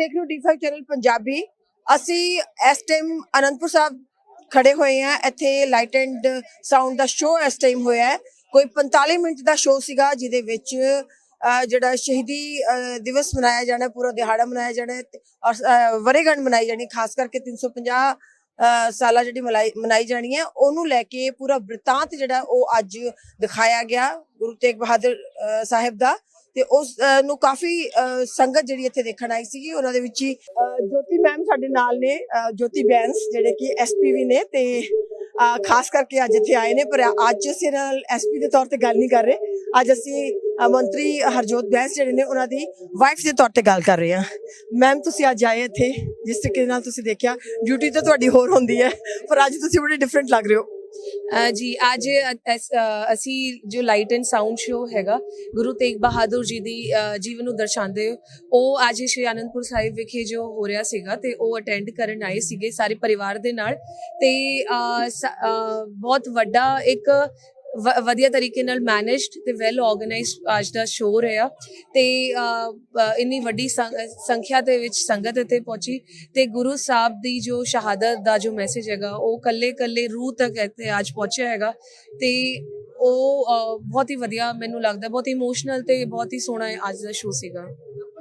ਦੇਖ ਰਹੇ ਹੋ D5 ਚੈਨਲ ਪੰਜਾਬੀ। ਅਸੀਂ ਇਸ ਟਾਈਮ ਅਨੰਦਪੁਰ ਸਾਹਿਬ ਖੜੇ ਹੋਏ ਆ ਇੱਥੇ ਲਾਈਟ ਐਂਡ ਸਾਊਂਡ ਦਾ ਸ਼ੋਅ ਇਸ ਟਾਈਮ ਹੋਇਆ ਕੋਈ 45 ਮਿੰਟ ਦਾ ਸ਼ੋਅ ਸੀਗਾ ਜਿਹਦੇ ਵਿੱਚ ਅਹ, ਜਿਹੜਾ ਸ਼ਹੀਦੀ ਅਹ, ਦਿਵਸ ਮਨਾਇਆ ਜਾਣਾ ਪੂਰਾ ਦਿਹਾੜਾ ਮਨਾਇਆ ਜਾਣਾ ਔਰ ਅਹ, ਮਨਾਈ ਜਾਣੀ ਖਾਸ ਕਰਕੇ 350 ਅਹ, ਸਾਲਾ ਜਿਹੜੀ ਮਨਾਈ ਜਾਣੀ ਹੈ, ਉਹਨੂੰ ਲੈ ਕੇ ਪੂਰਾ ਬ੍ਰਿਤਾਂਤ ਜਿਹੜਾ ਉਹ ਅੱਜ ਦਿਖਾਇਆ ਗਿਆ ਗੁਰੂ ਤੇਗ ਬਹਾਦਰ ਸਾਹਿਬ ਦਾ। ਤੇ ਉਸ ਨੂੰ ਕਾਫੀ ਸੰਗਤ ਜਿਹੜੀ ਇੱਥੇ ਦੇਖਣ ਆਈ ਸੀਗੀ, ਉਹਨਾਂ ਦੇ ਵਿੱਚ ਹੀ ਜੋਤੀ ਮੈਮ ਸਾਡੇ ਨਾਲ ਨੇ ਜੋਤੀ ਬੈਂਸ ਜਿਹੜੇ ਕਿ ਐਸਪੀਵੀ ਨੇ ਤੇ ਖਾਸ ਕਰਕੇ ਅੱਜ ਇੱਥੇ ਆਏ ਨੇ, ਪਰ ਅੱਜ ਅਸੀਂ ਇਹਨਾਂ ਨਾਲ ਐਸਪੀ ਦੇ ਤੌਰ ਤੇ ਗੱਲ ਨਹੀਂ ਕਰ ਰਹੇ। ਅੱਜ ਅਸੀਂ ਮੰਤਰੀ ਹਰਜੋਤ ਬੈਂਸ ਜਿਹੜੇ ਨੇ ਉਹਨਾਂ ਦੀ ਵਾਈਫ ਦੇ ਤੌਰ ਤੇ ਗੱਲ ਕਰ ਰਹੇ ਹਾਂ ਮੈਮ ਤੁਸੀਂ ਅੱਜ ਆਏ ਇੱਥੇ ਜਿਸ ਤਰੀਕੇ ਨਾਲ ਤੁਸੀਂ ਦੇਖਿਆ ਡਿਊਟੀ ਤਾਂ ਤੁਹਾਡੀ ਹੋਰ ਹੁੰਦੀ ਹੈ ਪਰ ਅੱਜ ਤੁਸੀਂ ਬੜੇ ਡਿਫਰੈਂਟ ਲੱਗ ਰਹੇ ਹੋ। ਜੀ ਅੱਜ ਅਸੀਂ ਜੋ ਲਾਈਟ ਐਂਡ ਸਾਊਂਡ ਸ਼ੋ ਹੈਗਾ ਗੁਰੂ ਤੇਗ ਬਹਾਦਰ ਜੀ ਦੀ ਜੀਵਨ ਨੂੰ ਦਰਸਾਉਂਦੇ ਹੋਏ, ਉਹ ਅੱਜ ਸ਼੍ਰੀ ਆਨੰਦਪੁਰ ਸਾਹਿਬ ਵਿਖੇ ਜੋ ਹੋ ਰਿਹਾ ਸੀਗਾ ਤੇ ਉਹ ਅਟੈਂਡ ਕਰਨ ਆਏ ਸੀਗੇ ਸਾਰੇ ਪਰਿਵਾਰ ਦੇ ਨਾਲ। ਤੇ ਬਹੁਤ ਵੱਡਾ ਇੱਕ ਵਧੀਆ ਤਰੀਕੇ ਨਾਲ ਮੈਨੇਜਡ ਤੇ ਵੈਲ ਆਰਗੇਨਾਈਜ਼ਡ ਅੱਜ ਦਾ ਸ਼ੋਅ ਰਿਹਾ ਤੇ ਇੰਨੀ ਵੱਡੀ ਸੰਖਿਆ ਦੇ ਵਿੱਚ ਸੰਗਤ ਇੱਥੇ ਪਹੁੰਚੀ ਤੇ ਗੁਰੂ ਸਾਹਿਬ ਦੀ ਜੋ ਸ਼ਹਾਦਤ ਦਾ ਜੋ ਮੈਸੇਜ ਹੈਗਾ, ਉਹ ਕੱਲੇ ਕੱਲੇ ਰੂਹ ਤੱਕ ਇੱਥੇ ਅੱਜ ਪਹੁੰਚਿਆ ਹੈਗਾ ਤੇ ਉਹ ਬਹੁਤ ਹੀ ਵਧੀਆ ਮੈਨੂੰ ਲੱਗਦਾ, ਬਹੁਤ ਇਮੋਸ਼ਨਲ ਤੇ ਬਹੁਤ ਹੀ ਸੋਹਣਾ ਅੱਜ ਦਾ ਸ਼ੋਅ ਸੀਗਾ।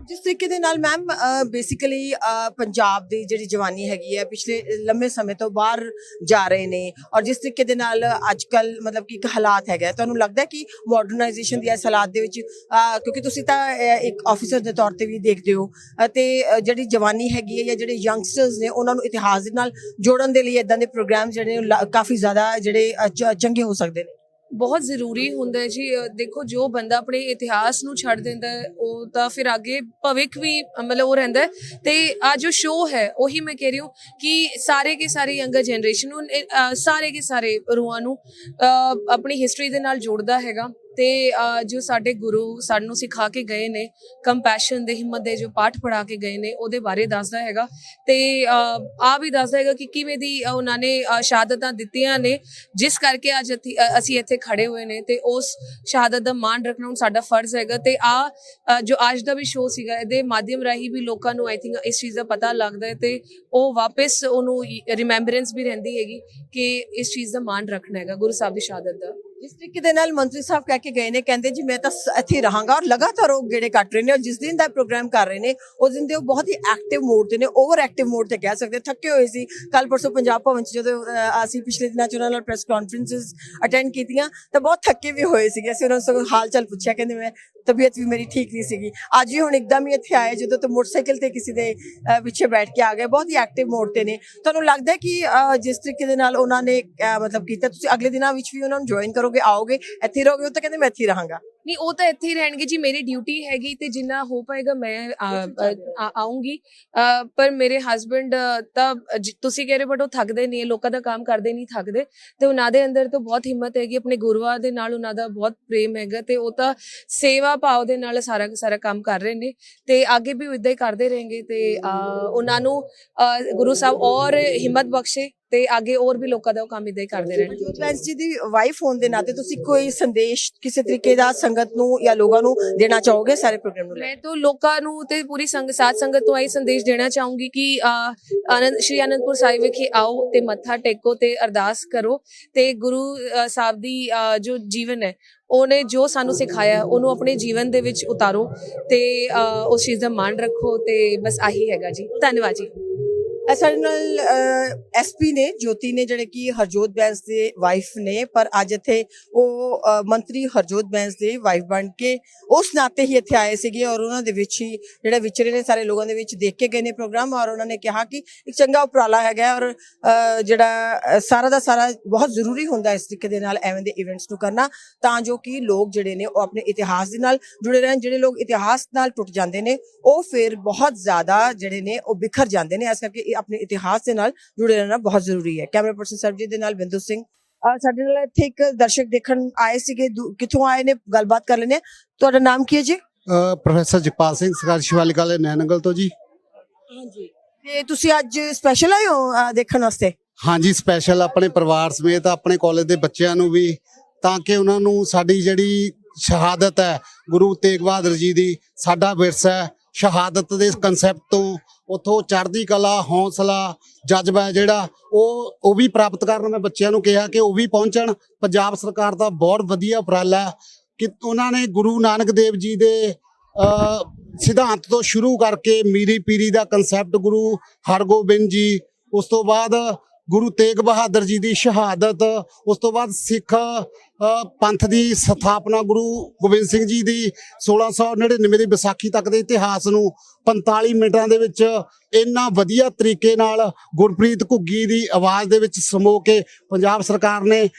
ਜਿਸ ਤਰੀਕੇ ਦੇ ਨਾਲ ਮੈਮ ਬੇਸਿਕਲੀ ਪੰਜਾਬ ਦੀ ਜਿਹੜੀ ਜਵਾਨੀ ਹੈਗੀ ਹੈ, ਪਿਛਲੇ ਲੰਮੇ ਸਮੇਂ ਤੋਂ ਬਾਹਰ ਜਾ ਰਹੇ ਨੇ ਔਰ ਜਿਸ ਤਰੀਕੇ ਦੇ ਨਾਲ ਅੱਜ ਕੱਲ ਮਤਲਬ ਕਿ ਇੱਕ ਹਾਲਾਤ ਹੈਗਾ ਤੁਹਾਨੂੰ ਲੱਗਦਾ ਕਿ ਮਾਡਰਨਾਈਜੇਸ਼ਨ ਦੀ ਇਸ ਹਾਲਾਤ ਦੇ ਵਿੱਚ ਕਿਉਂਕਿ ਤੁਸੀਂ ਤਾਂ ਇੱਕ ਆਫੀਸਰ ਦੇ ਤੌਰ ਤੇ ਵੀ ਦੇਖਦੇ ਹੋ ਅਤੇ ਜਿਹੜੀ ਜਵਾਨੀ ਹੈਗੀ ਹੈ ਜਾਂ ਜਿਹੜੇ ਯੰਗਸਟਰਸ ਨੇ ਉਹਨਾਂ ਨੂੰ ਇਤਿਹਾਸ ਦੇ ਨਾਲ ਜੋੜਨ ਦੇ ਲਈ ਇਦਾਂ ਦੇ ਪ੍ਰੋਗਰਾਮ ਜਿਹੜੇ ਉਹ ਲਾ- ਕਾਫੀ ਜ਼ਿਆਦਾ ਜਿਹੜੇ ਚੰਗੇ ਹੋ ਸਕਦੇ ਨੇ। ਬਹੁਤ ਜ਼ਰੂਰੀ ਹੁੰਦਾ ਹੈ ਜੀ ਦੇਖੋ, ਜੋ ਬੰਦਾ ਆਪਣੇ ਇਤਿਹਾਸ ਨੂੰ ਛੱਡ ਦਿੰਦਾ ਉਹ ਤਾਂ ਫਿਰ ਅੱਗੇ ਭਵਿੱਖ ਵੀ, ਮਤਲਬ ਉਹ ਰਹਿੰਦਾ ਹੈ। ਤੇ ਆ ਜੋ ਸ਼ੋਅ ਹੈ, ਉਹੀ ਮੈਂ ਕਹਿ ਰਹੀ ਹੂੰ ਕਿ ਸਾਰੇ ਕੇ ਸਾਰੇ ਯੰਗਰ ਜਨਰੇਸ਼ਨ ਨੂੰ ਸਾਰੇ ਕੇ ਸਾਰੇ ਰੂਹਾਂ ਨੂੰ ਆਪਣੀ ਹਿਸਟਰੀ ਦੇ ਨਾਲ ਜੋੜਦਾ ਹੈਗਾ ਤੇ ਜੋ ਸਾਡੇ ਗੁਰੂ ਸਾਨੂੰ ਸਿਖਾ ਕੇ ਗਏ ਨੇ ਕੰਪੈਸ਼ਨ ਦੇ ਹਿੰਮਤ ਦੇ ਜੋ ਪਾਠ ਪੜਾ ਕੇ ਗਏ ਨੇ, ਉਹਦੇ ਬਾਰੇ ਦੱਸਦਾ ਹੈਗਾ। ਤੇ ਆ ਵੀ ਦੱਸਦਾ ਹੈਗਾ ਕਿ ਕਿਵੇਂ ਦੀ ਉਹਨਾਂ ਨੇ ਸ਼ਹਾਦਤਾਂ ਦਿੱਤੀਆਂ ਨੇ, ਜਿਸ ਕਰਕੇ ਅੱਜ ਇੱਥੇ- ਅਸੀਂ ਇੱਥੇ ਖੜੇ ਹੋਏ ਨੇ ਤੇ ਉਸ ਸ਼ਹਾਦਤ ਦਾ ਮਾਣ ਰੱਖਣਾ ਹੁਣ ਸਾਡਾ ਫਰਜ਼ ਹੈਗਾ। ਤੇ ਆ ਜੋ ਅੱਜ ਦਾ ਵੀ ਸ਼ੋਅ ਸੀਗਾ, ਇਹਦੇ ਮਾਧਿਅਮ ਰਾਹੀਂ ਵੀ ਲੋਕਾਂ ਨੂੰ ਆਈ ਥਿੰਕ ਇਸ ਚੀਜ਼ ਦਾ ਪਤਾ ਲੱਗਦਾ ਹੈ ਤੇ ਉਹ ਵਾਪਸ ਉਹਨੂੰ ਰਿਮੈਂਬਰੈਂਸ ਵੀ ਰਹਿੰਦੀ ਹੈਗੀ ਕਿ ਇਸ ਚੀਜ਼ ਦਾ ਮਾਣ ਰੱਖਣਾ ਹੈਗਾ ਗੁਰੂ ਸਾਹਿਬ ਦੀ ਸ਼ਹਾਦਤ ਦਾ। ਜਿਸ ਤਰੀਕੇ ਦੇ ਨਾਲ ਮੰਤਰੀ ਸਾਹਿਬ ਕਹਿ ਕੇ ਗਏ ਨੇ, ਕਹਿੰਦੇ ਜੀ ਮੈਂ ਤਾਂ ਇੱਥੇ ਰਹਾਂਗਾ ਔਰ ਲਗਾਤਾਰ ਉਹ ਗੇੜੇ ਕੱਟ ਰਹੇ ਨੇ ਔਰ ਜਿਸ ਦਿਨ ਦਾ ਪ੍ਰੋਗਰਾਮ ਕਰ ਰਹੇ ਨੇ, ਉਸ ਦਿਨ ਦੇ ਉਹ ਬਹੁਤ ਹੀ ਐਕਟਿਵ ਮੋਡ ਤੇ ਨੇ ਓਵਰ ਐਕਟਿਵ ਮੋਡ ਤੇ ਕਹਿ ਸਕਦੇ ਥੱਕੇ ਹੋਏ ਸੀ। ਕੱਲ ਪਰਸੋਂ ਪੰਜਾਬ ਭਵਨ ਚ ਜਦੋਂ ਅਸੀਂ ਪਿਛਲੇ ਦਿਨਾਂ ਚ ਉਹਨਾਂ ਨਾਲ ਪ੍ਰੈਸ ਕਾਨਫਰੰਸਸ ਅਟੈਂਡ ਕੀਤੀਆਂ, ਤਾਂ ਬਹੁਤ ਥੱਕੇ ਵੀ ਹੋਏ ਸੀਗੇ। ਅਸੀਂ ਉਹਨਾਂ ਨੂੰ ਸਗੋਂ ਹਾਲ ਚਾਲ ਪੁੱਛਿਆ, ਕਹਿੰਦੇ ਮੈਂ ਤਬੀਅਤ ਵੀ ਮੇਰੀ ਠੀਕ ਨਹੀਂ ਸੀਗੀ। ਅੱਜ ਹੀ ਹੁਣ ਇੱਕਦਮ ਹੀ ਇੱਥੇ ਆਏ, ਜਦੋਂ ਤੋਂ ਮੋਟਰਸਾਈਕਲ ਤੇ ਕਿਸੇ ਦੇ ਪਿੱਛੇ ਬੈਠ ਕੇ ਆ ਗਏ। ਬਹੁਤ ਹੀ ਐਕਟਿਵ ਮੋਡ ਤੇ ਨੇ। ਤੁਹਾਨੂੰ ਲੱਗਦਾ ਕਿ ਜਿਸ ਤਰੀਕੇ ਦੇ ਨਾਲ ਉਹਨਾਂ ਨੇ ਮਤਲਬ ਕੀਤਾ, ਤੁਸੀਂ ਅਗਲੇ ਦਿਨਾਂ ਵਿੱਚ ਵੀ ਉਹਨਾਂ ਨੂੰ ਜੁਆਇਨ ਕਰੋ ਕਰੋਗੇ ਆਓਗੇ ਇੱਥੇ ਰਹੋਗੇ ਉਹ ਤਾਂ ਕਹਿੰਦੇ ਮੈਂ ਇੱਥੇ ਹੀ ਰਹਾਂਗਾ। ਨਹੀਂ ਉਹ ਤਾਂ ਇੱਥੇ ਹੀ ਰਹਿਣਗੇ ਜੀ ਮੇਰੀ ਡਿਊਟੀ ਹੈਗੀ ਤੇ ਜਿੰਨਾ ਹੋ ਪਾਏਗਾ ਮੈਂ ਆ- ਆ- ਆਊਂਗੀ ਅ, ਪਰ ਮੇਰੇ ਹਸਬੰਡ ਤਾਂ ਤੁਸੀਂ ਕਹਿ ਰਹੇ ਬਟ ਉਹ ਥੱਕਦੇ ਨਹੀਂ ਲੋਕਾਂ ਦਾ ਕੰਮ ਕਰਦੇ ਨਹੀਂ ਥੱਕਦੇ। ਤੇ ਉਹਨਾਂ ਦੇ ਅੰਦਰ ਤਾਂ ਬਹੁਤ ਹਿੰਮਤ ਹੈਗੀ ਆਪਣੇ ਗੁਰੂਆਂ ਦੇ ਨਾਲ ਉਹਨਾਂ ਦਾ ਬਹੁਤ ਪ੍ਰੇਮ ਹੈਗਾ ਤੇ ਉਹ ਤਾਂ ਸੇਵਾ ਭਾਵ ਦੇ ਨਾਲ ਸਾਰਾ ਸਾਰਾ ਕੰਮ ਕਰ ਰਹੇ ਨੇ। ਤੇ ਅੱਗੇ ਵੀ ਇਦਾਂ ਹੀ ਕਰਦੇ ਰਹਿਣਗੇ ਤੇ ਉਹਨਾਂ ਨੂੰ ਗੁਰੂ ਸਾਹਿਬ ਔਰ ਹਿੰਮਤ ਬਖਸ਼ੇ। ਤੇ ਅੱਗੇ ਹੋਰ ਵੀ ਲੋਕਾਂ ਦਾ ਉਹ ਕੰਮ ਇਦਾਂ ਹੀ ਕਰਦੇ ਰਹਿਣ ਜੋਤ ਬੈਂਸ ਜੀ ਦੀ ਵਾਈਫ ਹੋਣ ਦੇ ਨਾਤੇ ਤੁਸੀਂ ਕੋਈ ਸੰਦੇਸ਼ ਕਿਸੇ ਤਰੀਕੇ ਦਾ ਸੰਗਤ ਨੂੰ ਜਾਂ ਲੋਕਾਂ ਨੂੰ ਦੇਣਾ ਚਾਹੋਗੇ ਸਾਰੇ ਪ੍ਰੋਗਰਾਮ ਨੂੰ ਮੈਂ ਤਾਂ ਲੋਕਾਂ ਨੂੰ ਤੇ ਪੂਰੀ ਸੰਗ ਸਾਧ ਸੰਗਤ ਨੂੰ ਇਹ ਸੰਦੇਸ਼ ਦੇਣਾ ਚਾਹੂੰਗੀ ਕਿ ਆਨੰਦ ਸ਼੍ਰੀ ਆਨੰਦਪੁਰ ਸਾਹਿਬ ਵਿਖੇ ਆਓ ਤੇ ਮੱਥਾ ਟੇਕੋ ਤੇ ਅਰਦਾਸ ਕਰੋ ਤੇ ਗੁਰੂ ਸਾਹਿਬ ਦੀ ਜੋ ਜੀਵਨ ਹੈ ਉਹਨੇ ਜੋ ਸਾਨੂੰ ਸਿਖਾਇਆ ਉਹਨੂੰ ਆਪਣੇ ਜੀਵਨ ਦੇ ਵਿੱਚ ਉਤਾਰੋ ਤੇ ਉਸ ਚੀਜ਼ ਦਾ ਮਾਣ ਰੱਖੋ ਤੇ ਬਸ ਆਹੀ ਹੈਗਾ ਜੀ। ਧੰਨਵਾਦ ਜੀ। ਸਾਡੇ ਨਾਲ ਐਸਪੀ ਨੇ, ਜੋਤੀ ਨੇ ਜਿਹੜੇ ਕਿ ਹਰਜੋਤ ਬੈਂਸ ਦੇ ਵਾਈਫ ਨੇ, ਪਰ ਅੱਜ ਇੱਥੇ ਉਹ ਮੰਤਰੀ ਹਰਜੋਤ ਬੈਂਸ ਦੇ ਵਾਈਫ ਬਣ ਕੇ ਉਸ ਨਾਤੇ ਹੀ ਇੱਥੇ ਆਏ ਸੀਗੇ ਔਰ ਉਹਨਾਂ ਦੇ ਵਿੱਚ ਹੀ ਜਿਹੜੇ ਵਿਚਰੇ ਨੇ ਸਾਰੇ ਲੋਕਾਂ ਦੇ ਵਿੱਚ ਦੇਖ ਕੇ ਗਏ ਨੇ ਪ੍ਰੋਗਰਾਮ ਔਰ ਉਹਨਾਂ ਨੇ ਕਿਹਾ ਕਿ ਇੱਕ ਚੰਗਾ ਉਪਰਾਲਾ ਹੈਗਾ ਔਰ ਜਿਹੜਾ ਸਾਰਾ ਦਾ ਸਾਰਾ ਬਹੁਤ ਜ਼ਰੂਰੀ ਹੁੰਦਾ ਇਸ ਤਰੀਕੇ ਦੇ ਨਾਲ ਐਵੇਂ ਦੇ ਇਵੈਂਟਸ ਨੂੰ ਕਰਨਾ, ਤਾਂ ਜੋ ਕਿ ਲੋਕ ਜਿਹੜੇ ਨੇ ਉਹ ਆਪਣੇ ਇਤਿਹਾਸ ਦੇ ਨਾਲ ਜੁੜੇ ਰਹਿਣ, ਜਿਹੜੇ ਲੋਕ ਇਤਿਹਾਸ ਨਾਲ ਟੁੱਟ ਜਾਂਦੇ ਨੇ, ਉਹ ਫਿਰ ਬਹੁਤ ਜ਼ਿਆਦਾ ਜਿਹੜੇ ਨੇ ਉਹ ਬਿਖਰ ਜਾਂਦੇ ਨੇ, ਇਸ ਕਰਕੇ ਆਪਣੇ ਇਤਿਹਾਸ ਦੇ ਨਾਲ ਜੁੜੇ ਰਹਿਣਾ ਬਹੁਤ ਜ਼ਰੂਰੀ ਹੈ। ਕੈਮਰਾ ਪਰਸਨ ਸਰਬਜੀਤ ਦੇ ਨਾਲ ਬਿੰਦੂ ਸਿੰਘ ਸਾਡੇ ਨਾਲ ਇੱਥੇ ਇੱਕ ਦਰਸ਼ਕ ਦੇਖਣ ਆਏ ਸੀਗੇ ਕਿੱਥੋਂ ਆਏ ਨੇ ਗੱਲਬਾਤ ਕਰ ਲੈਣੇ ਤੁਹਾਡਾ ਨਾਮ ਕੀ ਹੈ ਜੀ? ਪ੍ਰੋਫੈਸਰ ਜਗਪਾਲ ਸਿੰਘ ਸਰਕਾਰੀ ਸ਼ਿਵਾਲਿਕ ਵਾਲੇ ਨੈਣਗਲ ਤੋਂ ਜੀ। ਹਾਂਜੀ। ਤੇ ਤੁਸੀਂ ਅੱਜ ਸਪੈਸ਼ਲ ਆਏ ਹੋ ਦੇਖਣ ਵਾਸਤੇ? ਹਾਂਜੀ ਸਪੈਸ਼ਲ ਆਪਣੇ ਪਰਿਵਾਰ ਸਮੇਤ ਆਪਣੇ ਕਾਲਜ ਦੇ ਬੱਚਿਆਂ ਨੂੰ ਵੀ ਤਾਂ ਕਿ ਉਹਨਾਂ ਨੂੰ ਸਾਡੀ ਜਿਹੜੀ ਸ਼ਹਾਦਤ ਹੈ ਗੁਰੂ ਤੇਗ ਬਹਾਦਰ ਜੀ ਦੀ ਸਾਡਾ ਵਿਰਸਾ ਹੈ ਸ਼ਹਾਦਤ ਦੇ ਕਨਸੈਪਟ ਤੋਂ ਉਥੋਂ ਚੜ੍ਹਦੀ ਕਲਾ ਹੌਸਲਾ ਜਜ਼ਬਾ ਜਿਹੜਾ ਉਹ ਉਹ ਵੀ ਪ੍ਰਾਪਤ ਕਰਨ ਮੈਂ ਬੱਚਿਆਂ ਨੂੰ ਕਿਹਾ ਕਿ ਉਹ ਵੀ ਪਹੁੰਚਣ। ਪੰਜਾਬ ਸਰਕਾਰ ਦਾ ਬਹੁਤ ਵਧੀਆ ਉਪਰਾਲਾ ਕਿ ਉਹਨਾਂ ਨੇ ਗੁਰੂ ਨਾਨਕ ਦੇਵ ਜੀ ਦੇ ਅ, ਸਿਧਾਂਤ ਤੋਂ ਸ਼ੁਰੂ ਕਰਕੇ ਮੀਰੀ ਪੀਰੀ ਦਾ ਕਨਸੈਪਟ ਗੁਰੂ ਹਰਗੋਬਿੰਦ ਜੀ ਉਸ ਤੋਂ ਬਾਅਦ ਗੁਰੂ ਤੇਗ ਬਹਾਦਰ ਜੀ ਦੀ ਸ਼ਹਾਦਤ ਉਸ ਤੋਂ ਬਾਅਦ ਸਿੱਖ ਪੰਥ ਦੀ ਸਥਾਪਨਾ ਗੁਰੂ ਗੋਬਿੰਦ ਸਿੰਘ ਜੀ ਦੀ 1699 ਦੀ ਵਿਸਾਖੀ ਤੱਕ ਦੇ ਇਤਿਹਾਸ ਨੂੰ 45 ਮਿੰਟਾਂ ਦੇ ਵਿੱਚ ਇੰਨਾ ਵਧੀਆ ਤਰੀਕੇ ਨਾਲ ਗੁਰਪ੍ਰੀਤ ਘੁੱਗੀ ਦੀ ਆਵਾਜ਼ ਦੇ ਵਿੱਚ ਸਮੋ ਕੇ ਪੰਜਾਬ ਸਰਕਾਰ ਨੇ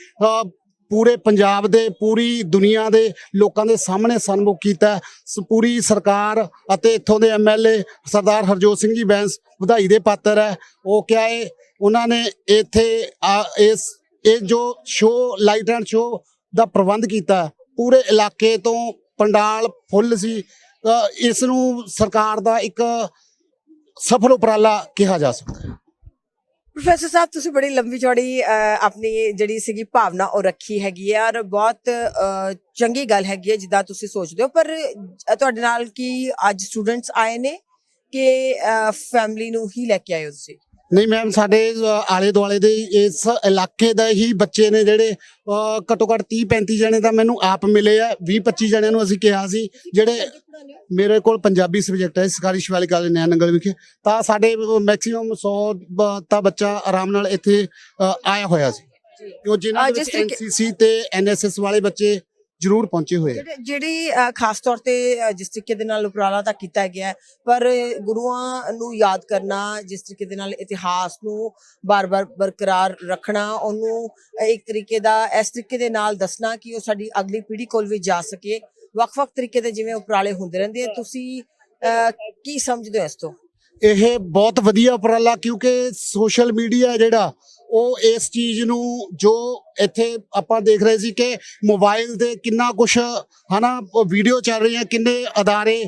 ਪੂਰੇ ਪੰਜਾਬ ਦੇ, ਪੂਰੀ ਦੁਨੀਆ ਦੇ ਲੋਕਾਂ ਦੇ ਸਾਹਮਣੇ ਸਨਮੁਖ ਕੀਤਾ। ਸ- ਪੂਰੀ ਸਰਕਾਰ ਅਤੇ ਇੱਥੋਂ ਦੇ ਐਮਐਲਏ ਸਰਦਾਰ ਹਰਜੋਤ ਸਿੰਘ ਜੀ ਬੈਂਸ ਵਧਾਈ ਦੇ ਪਾਤਰ ਹੈ। ਉਹ ਕਿਹਾ ਹੈ ਉਹਨਾਂ ਨੇ ਇੱਥੇ ਇਸ, ਇਹ ਜੋ ਸ਼ੋ ਲਾਈਟ ਐਂਡ ਸ਼ੋ ਦਾ ਪ੍ਰਬੰਧ ਕੀਤਾ। ਪੂਰੇ ਇਲਾਕੇ ਤੋਂ ਪੰਡਾਲ ਫੁੱਲ ਸੀ। ਅ, ਇਸ ਨੂੰ ਸਰਕਾਰ ਦਾ ਇੱਕ ਸਫਲ ਉਪਰਾਲਾ ਕਿਹਾ ਜਾ ਸਕਦਾ ਹੈ। ਪ੍ਰੋਫੈਸਰ ਸਾਹਿਬ ਤੁਸੀਂ ਬੜੀ ਲੰਬੀ ਚੌੜੀ ਆਪਣੀ ਜਿਹੜੀ ਸੀਗੀ ਭਾਵਨਾ ਉਹ ਰੱਖੀ ਹੈਗੀ ਹੈ ਔਰ ਬਹੁਤ ਚੰਗੀ ਗੱਲ ਹੈਗੀ ਹੈ ਜਿੱਦਾਂ ਤੁਸੀਂ ਸੋਚਦੇ ਹੋ। ਪਰ ਤੁਹਾਡੇ ਨਾਲ ਕੀ ਅੱਜ ਸਟੂਡੈਂਟਸ ਆਏ ਨੇ ਕਿ ਫੈਮਿਲੀ ਨੂੰ ਹੀ ਲੈ ਕੇ ਆਏ ਹੋ ਤੁਸੀਂ? ਨਹੀਂ ਮੈਮ ਸਾਡੇ ਆਲੇ ਦੁਆਲੇ ਦੇ ਇਸ ਇਲਾਕੇ ਦਾ ਹੀ ਬੱਚੇ ਨੇ ਜਿਹੜੇ ਘੱਟੋ ਘੱਟ 30 35 ਜਣੇ ਤਾਂ ਮੈਨੂੰ ਆਪ ਮਿਲੇ ਆ। 20 25 ਜਣਿਆਂ ਨੂੰ ਅਸੀਂ ਕਿਹਾ ਸੀ ਜਿਹੜੇ ਮੇਰੇ ਕੋਲ ਪੰਜਾਬੀ ਸਬਜੈਕਟ ਹੈ ਸਰਕਾਰੀ ਸ਼ਿਵਾਲਿਕ ਕਾਲਜ ਨੈਣਗਲ ਵਿਖੇ। ਤਾਂ ਸਾਡੇ ਮੈਕਸਿਮਮ 100 ਬ- ਤਾਂ ਬੱਚਾ ਆਰਾਮ ਨਾਲ ਇੱਥੇ ਆਇਆ ਹੋਇਆ ਸੀ। ਉਹ ਜਿਨ੍ਹਾਂ ਦੇ ਵਿੱਚ ਐਨਸੀਸੀ ਤੇ ਐਨਐਸਐਸ ਵਾਲੇ ਬੱਚੇ ਜ਼ਰੂਰ ਪਹੁੰਚੇ ਹੋਏ ਆ। ਜਿਹੜੇ- ਖਾਸ ਤੌਰ ਤੇ ਜਿਸ ਤਰੀਕੇ ਦੇ ਨਾਲ ਉਪਰਾਲਾ ਤਾਂ ਕੀਤਾ ਗਿਆ ਪਰ ਗੁਰੂਆਂ ਨੂੰ ਯਾਦ ਕਰਨਾ ਜਿਸ ਤਰੀਕੇ ਦੇ ਨਾਲ ਇਤਿਹਾਸ ਨੂੰ ਬਾਰ-ਬਾਰ ਬਰਕਰਾਰ ਰੱਖਣਾ ਉਹਨੂੰ ਇੱਕ ਤਰੀਕੇ ਦਾ ਇਸ ਤਰੀਕੇ ਦੇ ਨਾਲ ਦੱਸਣਾ ਕਿ ਉਹ ਸਾਡੀ ਅਗਲੀ ਪੀੜ੍ਹੀ ਕੋਲ ਵੀ ਜਾ ਸਕੇ ਵੱਖ-ਵੱਖ ਤਰੀਕੇ ਦੇ ਜਿਵੇਂ ਉਪਰਾਲੇ ਹੁੰਦੇ ਰਹਿੰਦੇ ਆ ਤੁਸੀਂ ਕੀ ਸਮਝਦੇ ਹੋ ਇਸ ਤੋਂ ਇਹ ਬਹੁਤ ਵਧੀਆ ਉਪਰਾਲਾ ਕਿਉਂਕਿ ਸੋਸ਼ਲ ਮੀਡੀਆ ਜਿਹੜਾ ਉਹ ਇਸ ਚੀਜ਼ ਨੂੰ ਜੋ ਇੱਥੇ ਆਪਾਂ ਦੇਖ ਰਹੇ ਸੀ ਕਿ ਮੋਬਾਈਲ ਤੇ ਕਿੰਨਾ ਕੁਝ ਹਨਾ ਵੀਡੀਓ ਚੱਲ ਰਹੀਆਂ, ਕਿੰਨੇ ਅਦਾਰੇ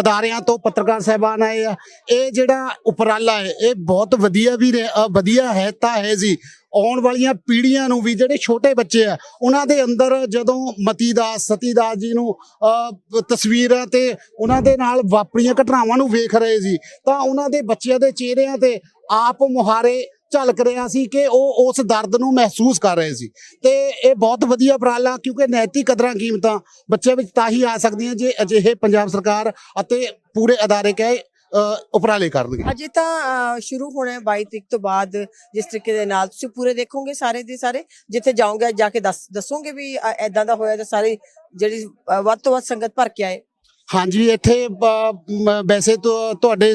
ਅਦਾਰਿਆਂ ਤੋਂ ਪੱਤਰਕਾਰ ਸਹਿਬਾਨ ਆਏ ਆ। ਇਹ ਜਿਹੜਾ ਉਪਰਾਲਾ ਹੈ, ਇਹ ਬਹੁਤ ਵਧੀਆ ਵੀ ਰਿਹਾ- ਵਧੀਆ ਹੈ ਤਾਂ ਹੈ ਜੀ। ਆਉਣ ਵਾਲੀਆਂ ਪੀੜ੍ਹੀਆਂ ਨੂੰ ਵੀ, ਜਿਹੜੇ ਛੋਟੇ ਬੱਚੇ ਆ, ਉਹਨਾਂ ਦੇ ਅੰਦਰ ਜਦੋਂ ਮਤੀ ਦਾਸ ਸਤੀ ਦਾਸ ਜੀ ਨੂੰ ਤਸਵੀਰਾਂ ਤੇ ਉਹਨਾਂ ਦੇ ਨਾਲ ਵਾਪਰੀਆਂ ਘਟਨਾਵਾਂ ਨੂੰ ਵੇਖ ਰਹੇ ਸੀ, ਤਾਂ ਉਹਨਾਂ ਦੇ ਬੱਚਿਆਂ ਦੇ ਚਿਹਰਿਆਂ ਤੇ ਆਪ ਮੁਹਾਰੇ ਝਲਕ ਰਿਹਾ ਸੀ ਕਿ ਉਹ ਉਸ ਦਰਦ ਨੂੰ ਮਹਿਸੂਸ ਕਰ ਰਹੇ ਸੀ। ਤੇ ਇਹ ਬਹੁਤ ਵਧੀਆ ਉਪਰਾਲਾ ਕਿਉਂਕਿ ਨੈਤਿਕ ਕਦਰਾਂ ਕੀਮਤਾਂ ਬੱਚਿਆਂ ਵਿੱਚ ਤਾਂ ਹੀ ਆ ਸਕਦੀਆਂ ਜੇ ਅਜਿਹੇ ਪੰਜਾਬ ਸਰਕਾਰ ਅਤੇ ਪੂਰੇ ਅਦਾਰੇ ਕਹੇ ਅ, ਉਪਰਾਲੇ ਕਰਨਗੇ। ਅਜੇ ਤਾਂ ਸ਼ੁਰੂ ਹੋਣਾ ਹੈ 22 ਤਰੀਕ ਤੋਂ ਬਾਅਦ ਜਿਸ ਤਰੀਕੇ ਦੇ ਨਾਲ ਤੁਸੀਂ ਪੂਰੇ ਦੇਖੋਗੇ ਸਾਰੇ ਦੇ ਸਾਰੇ ਜਿੱਥੇ ਜਾਓਗੇ ਜਾ ਕੇ ਦੱਸ ਦੱਸੋਗੇ ਵੀ ਐਦਾਂ ਦਾ ਹੋਇਆ ਤਾਂ ਸਾਰੇ ਜਿਹੜੀ ਵੱਧ ਤੋਂ ਵੱਧ ਸੰਗਤ ਭਰ ਕੇ ਆਏ। ਹਾਂਜੀ, ਇੱਥੇ ਵੈਸੇ ਤਾਂ ਤੁਹਾਡੇ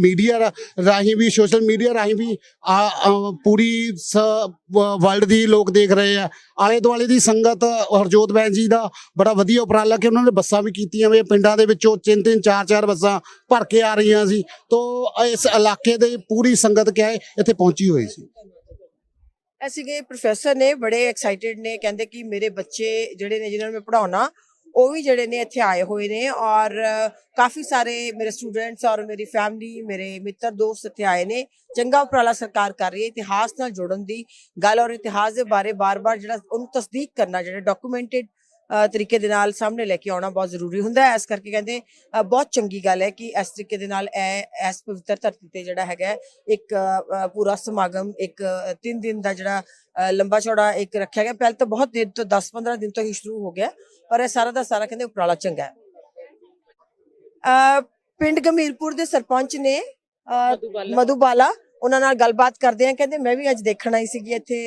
ਮੀਡੀਆ ਰਾਹੀਂ ਵੀ, ਸੋਸ਼ਲ ਮੀਡੀਆ ਰਾਹੀਂ ਵੀ ਪੂਰੀ ਵਰਲਡ ਦੀ ਲੋਕ ਦੇਖ ਰਹੇ ਆ। ਆਲੇ ਦੁਆਲੇ ਦੀ ਸੰਗਤ, ਹਰਜੋਤ ਬੈਨ ਜੀ ਦਾ ਬੜਾ ਵਧੀਆ ਉਪਰਾਲਾ ਕਿ ਉਹਨਾਂ ਨੇ ਬੱਸਾਂ ਵੀ ਕੀਤੀਆਂ ਵੀ, ਪਿੰਡਾਂ ਦੇ ਵਿੱਚੋਂ ਤਿੰਨ ਤਿੰਨ, ਚਾਰ ਚਾਰ ਬੱਸਾਂ ਭਰ ਕੇ ਆ ਰਹੀਆਂ ਸੀ। ਤੋਂ, ਇਸ ਇਲਾਕੇ ਦੇ ਪੂਰੀ ਸੰਗਤ ਕਿਹਾ ਇੱਥੇ ਪਹੁੰਚੀ ਹੋਈ ਸੀ। ਅਸੀਂ ਗਏ ਪ੍ਰੋਫੈਸਰ ਨੇ ਬੜੇ ਐਕਸਾਈਟਿਡ ਨੇ, ਕਹਿੰਦੇ ਕਿ ਮੇਰੇ ਬੱਚੇ ਜਿਹੜੇ ਨੇ, ਜਿਨ੍ਹਾਂ ਨੂੰ ਮੈਂ ਪੜਾਉਣਾ ਉਹ ਵੀ ਜਿਹੜੇ ਨੇ ਇੱਥੇ ਆਏ ਹੋਏ ਨੇ ਔਰ ਕਾਫੀ ਸਾਰੇ ਮੇਰੇ ਸਟੂਡੈਂਟਸ ਔਰ ਮੇਰੀ ਫੈਮਿਲੀ ਮੇਰੇ ਮਿੱਤਰ ਦੋਸਤ ਇੱਥੇ ਆਏ ਨੇ। ਚੰਗਾ ਉਪਰਾਲਾ ਸਰਕਾਰ ਕਰ ਰਹੀ ਹੈ ਇਤਿਹਾਸ ਨਾਲ ਜੁੜਨ ਦੀ। ਗੱਲ ਔਰ ਇਤਿਹਾਸ ਦੇ ਬਾਰੇ ਬਾਰ-ਬਾਰ ਜਿਹੜਾ ਉਹਨੂੰ ਤਸਦੀਕ ਕਰਨਾ, ਜਿਹੜਾ ਡਾਕੂਮੈਂਟਡ ਤਰੀਕੇ ਦੇ ਨਾਲ ਸਾਹਮਣੇ ਲੈ ਕੇ ਆਉਣਾ ਬਹੁਤ ਜ਼ਰੂਰੀ ਹੁੰਦਾ ਹੈ। ਇਸ ਕਰਕੇ ਕਹਿੰਦੇ ਬਹੁਤ ਚੰਗੀ ਗੱਲ ਹੈ ਕਿ ਇਸ ਤਰੀਕੇ ਦੇ ਨਾਲ ਇਹ ਇਸ ਪਵਿੱਤਰ ਧਰਤੀ ਤੇ ਜਿਹੜਾ ਹੈਗਾ ਇੱਕ ਪੂਰਾ ਸਮਾਗਮ ਇੱਕ 3 ਦਿਨ ਦਾ ਜਿਹੜਾ ਲੰਬਾ ਚੌੜਾ ਇੱਕ ਰੱਖਿਆ ਗਿਆ। ਪਹਿਲਾਂ ਤਾਂ ਬਹੁਤ ਦਿਨ ਤੋਂ 10-15 ਦਿਨ ਤੋਂ ਹੀ ਸ਼ੁਰੂ ਹੋ ਗਿਆ ਪਰ ਇਹ ਸਾਰਾ ਦਾ ਸਾਰਾ ਕਹਿੰਦੇ ਉਪਰਾਲਾ ਚੰਗਾ ਹੈ। ਪਿੰਡ ਗੰਭੀਰਪੁਰ ਦੇ ਸਰਪੰਚ ਨੇ ਮਧੂਬਾਲਾ ਉਹਨਾਂ ਨਾਲ ਗੱਲਬਾਤ ਕਰਦੇ ਆ ਕਹਿੰਦੇ, ਮੈਂ ਵੀ ਅੱਜ ਦੇਖਣ ਆਈ ਸੀਗੀ ਇੱਥੇ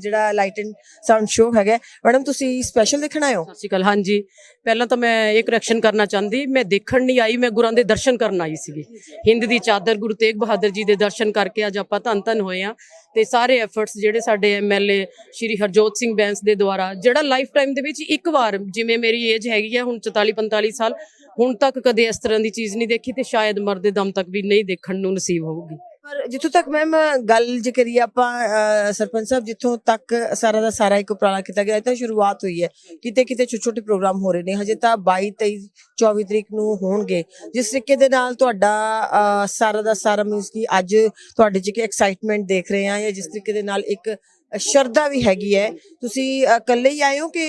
ਜਿਹੜਾ ਲਾਈਟ ਐਂਡ ਸਾਊਂਡ ਸ਼ੋ ਹੈਗਾ। ਮੈਡਮ, ਤੁਸੀਂ ਸਪੈਸ਼ਲ ਦੇਖਣ ਆਏ ਹੋ? ਸਤਿ ਸ਼੍ਰੀ ਅਕਾਲ, ਹਾਂਜੀ। ਪਹਿਲਾਂ ਤਾਂ ਮੈਂ ਇਹ ਕਰੈਕਸ਼ਨ ਕਰਨਾ ਚਾਹੁੰਦੀ, ਮੈਂ ਦੇਖਣ ਨਹੀਂ ਆਈ, ਮੈਂ ਗੁਰਾਂ ਦੇ ਦਰਸ਼ਨ ਕਰਨ ਆਈ ਸੀਗੀ। ਹਿੰਦ ਦੀ ਚਾਦਰ, ਗੁਰੂ ਤੇਗ ਬਹਾਦਰ ਜੀ ਦੇ ਦਰਸ਼ਨ ਕਰਕੇ ਅੱਜ ਆਪਾਂ ਧੰਨ ਧੰਨ ਹੋਏ ਆ ਤੇ ਸਾਰੇ ਐਫਰਟਸ ਜਿਹੜੇ ਸਾਡੇ ਐਮਐਲਏ ਸ਼੍ਰੀ ਹਰਜੋਤ ਸਿੰਘ ਬੈਂਸ ਦੇ ਦੁਆਰਾ, ਜਿਹੜਾ ਲਾਈਫ ਟਾਈਮ ਦੇ ਵਿੱਚ ਇੱਕ ਵਾਰ, ਜਿਵੇਂ ਮੇਰੀ ਏਜ ਹੈਗੀ ਆ, ਹੁਣ 44 45 ਸਾਲ, ਹੁਣ ਤੱਕ ਕਦੇ ਇਸ ਤਰ੍ਹਾਂ ਦੀ ਚੀਜ਼ ਨਹੀਂ ਦੇਖੀ ਤੇ ਸ਼ਾਇਦ ਮਰਦੇ ਦਮ ਤੱਕ ਵੀ ਨਹੀਂ ਦੇਖਣ ਨੂੰ ਨਸੀਬ ਹੋਊਗੀ। ਪਰ ਜਿੱਥੋਂ ਤੱਕ ਮੈਮ ਗੱਲ ਜੇ ਕਰੀਏ ਆਪਾਂ ਸਰਪੰਚ ਸਾਹਿਬ, ਜਿੱਥੋਂ ਤੱਕ ਸਾਰਾ ਦਾ ਸਾਰਾ ਇੱਕ ਉਪਰਾਲਾ ਕੀਤਾ ਗਿਆ, ਇਹ ਤਾਂ ਸ਼ੁਰੂਆਤ ਹੋਈ ਹੈ। ਕਿਤੇ ਕਿਤੇ ਛੋਟੇ ਛੋਟੇ ਪ੍ਰੋਗਰਾਮ ਹੋ ਰਹੇ ਨੇ, ਹਜੇ ਤਾਂ 22 23 24 ਤਰੀਕ ਨੂੰ ਹੋਣਗੇ। ਜਿਸ ਤਰੀਕੇ ਦੇ ਨਾਲ ਤੁਹਾਡਾ ਸਾਰਾ ਦਾ ਸਾਰਾ ਮੀਨਸ ਕਿ ਅੱਜ ਤੁਹਾਡੇ ਚ ਕਿ ਐਕਸਾਈਟਮੈਂਟ ਦੇਖ ਰਹੇ ਆ ਜਾਂ ਜਿਸ ਤਰੀਕੇ ਦੇ ਨਾਲ ਇੱਕ ਸ਼ਰਧਾ ਵੀ ਹੈਗੀ ਹੈ। ਤੁਸੀਂ ਇਕੱਲੇ ਹੀ ਆਏ ਹੋ ਕਿ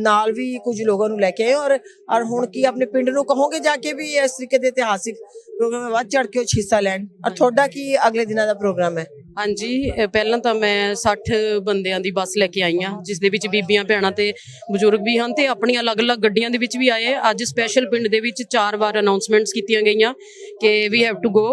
ਨਾਲ ਵੀ ਕੁਝ ਲੋਕਾਂ ਨੂੰ ਲੈ ਕੇ ਆਏ ਹੋ? ਔਰ ਔਰ ਹੁਣ ਕੀ ਆਪਣੇ ਪਿੰਡ ਨੂੰ ਕਹੋਗੇ ਜਾ ਕੇ ਵੀ ਇਸ ਤਰੀਕੇ ਦੇ ਇਤਿਹਾਸਿਕ ਪ੍ਰੋਗਰਾਮ ਵਿੱਚ ਵੱਧ ਚੜ ਕੇ ਹਿੱਸਾ ਲੈਣ? ਔਰ ਤੁਹਾਡਾ ਕੀ ਅਗਲੇ ਦਿਨਾਂ ਦਾ ਪ੍ਰੋਗਰਾਮ ਹੈ? ਹਾਂਜੀ ਪਹਿਲਾਂ ਤਾਂ ਮੈਂ 60 ਬੰਦਿਆਂ ਦੀ ਬੱਸ ਲੈ ਕੇ ਆਈ ਹਾਂ ਜਿਸ ਦੇ ਵਿੱਚ ਬੀਬੀਆਂ ਭੈਣਾਂ ਤੇ ਬਜ਼ੁਰਗ ਵੀ ਹਨ ਤੇ ਆਪਣੀਆਂ ਅਲੱਗ-ਅਲੱਗ ਗੱਡੀਆਂ ਦੇ ਵਿੱਚ ਵੀ ਆਏ ਆ। ਅੱਜ ਸਪੈਸ਼ਲ ਪਿੰਡ ਦੇ ਵਿੱਚ ਚਾਰ ਵਾਰ ਅਨਾਉਂਸਮੈਂਟਸ ਕੀਤੀਆਂ ਗਈਆਂ ਕਿ ਵੀ ਹੈਵ ਟੂ ਗੋ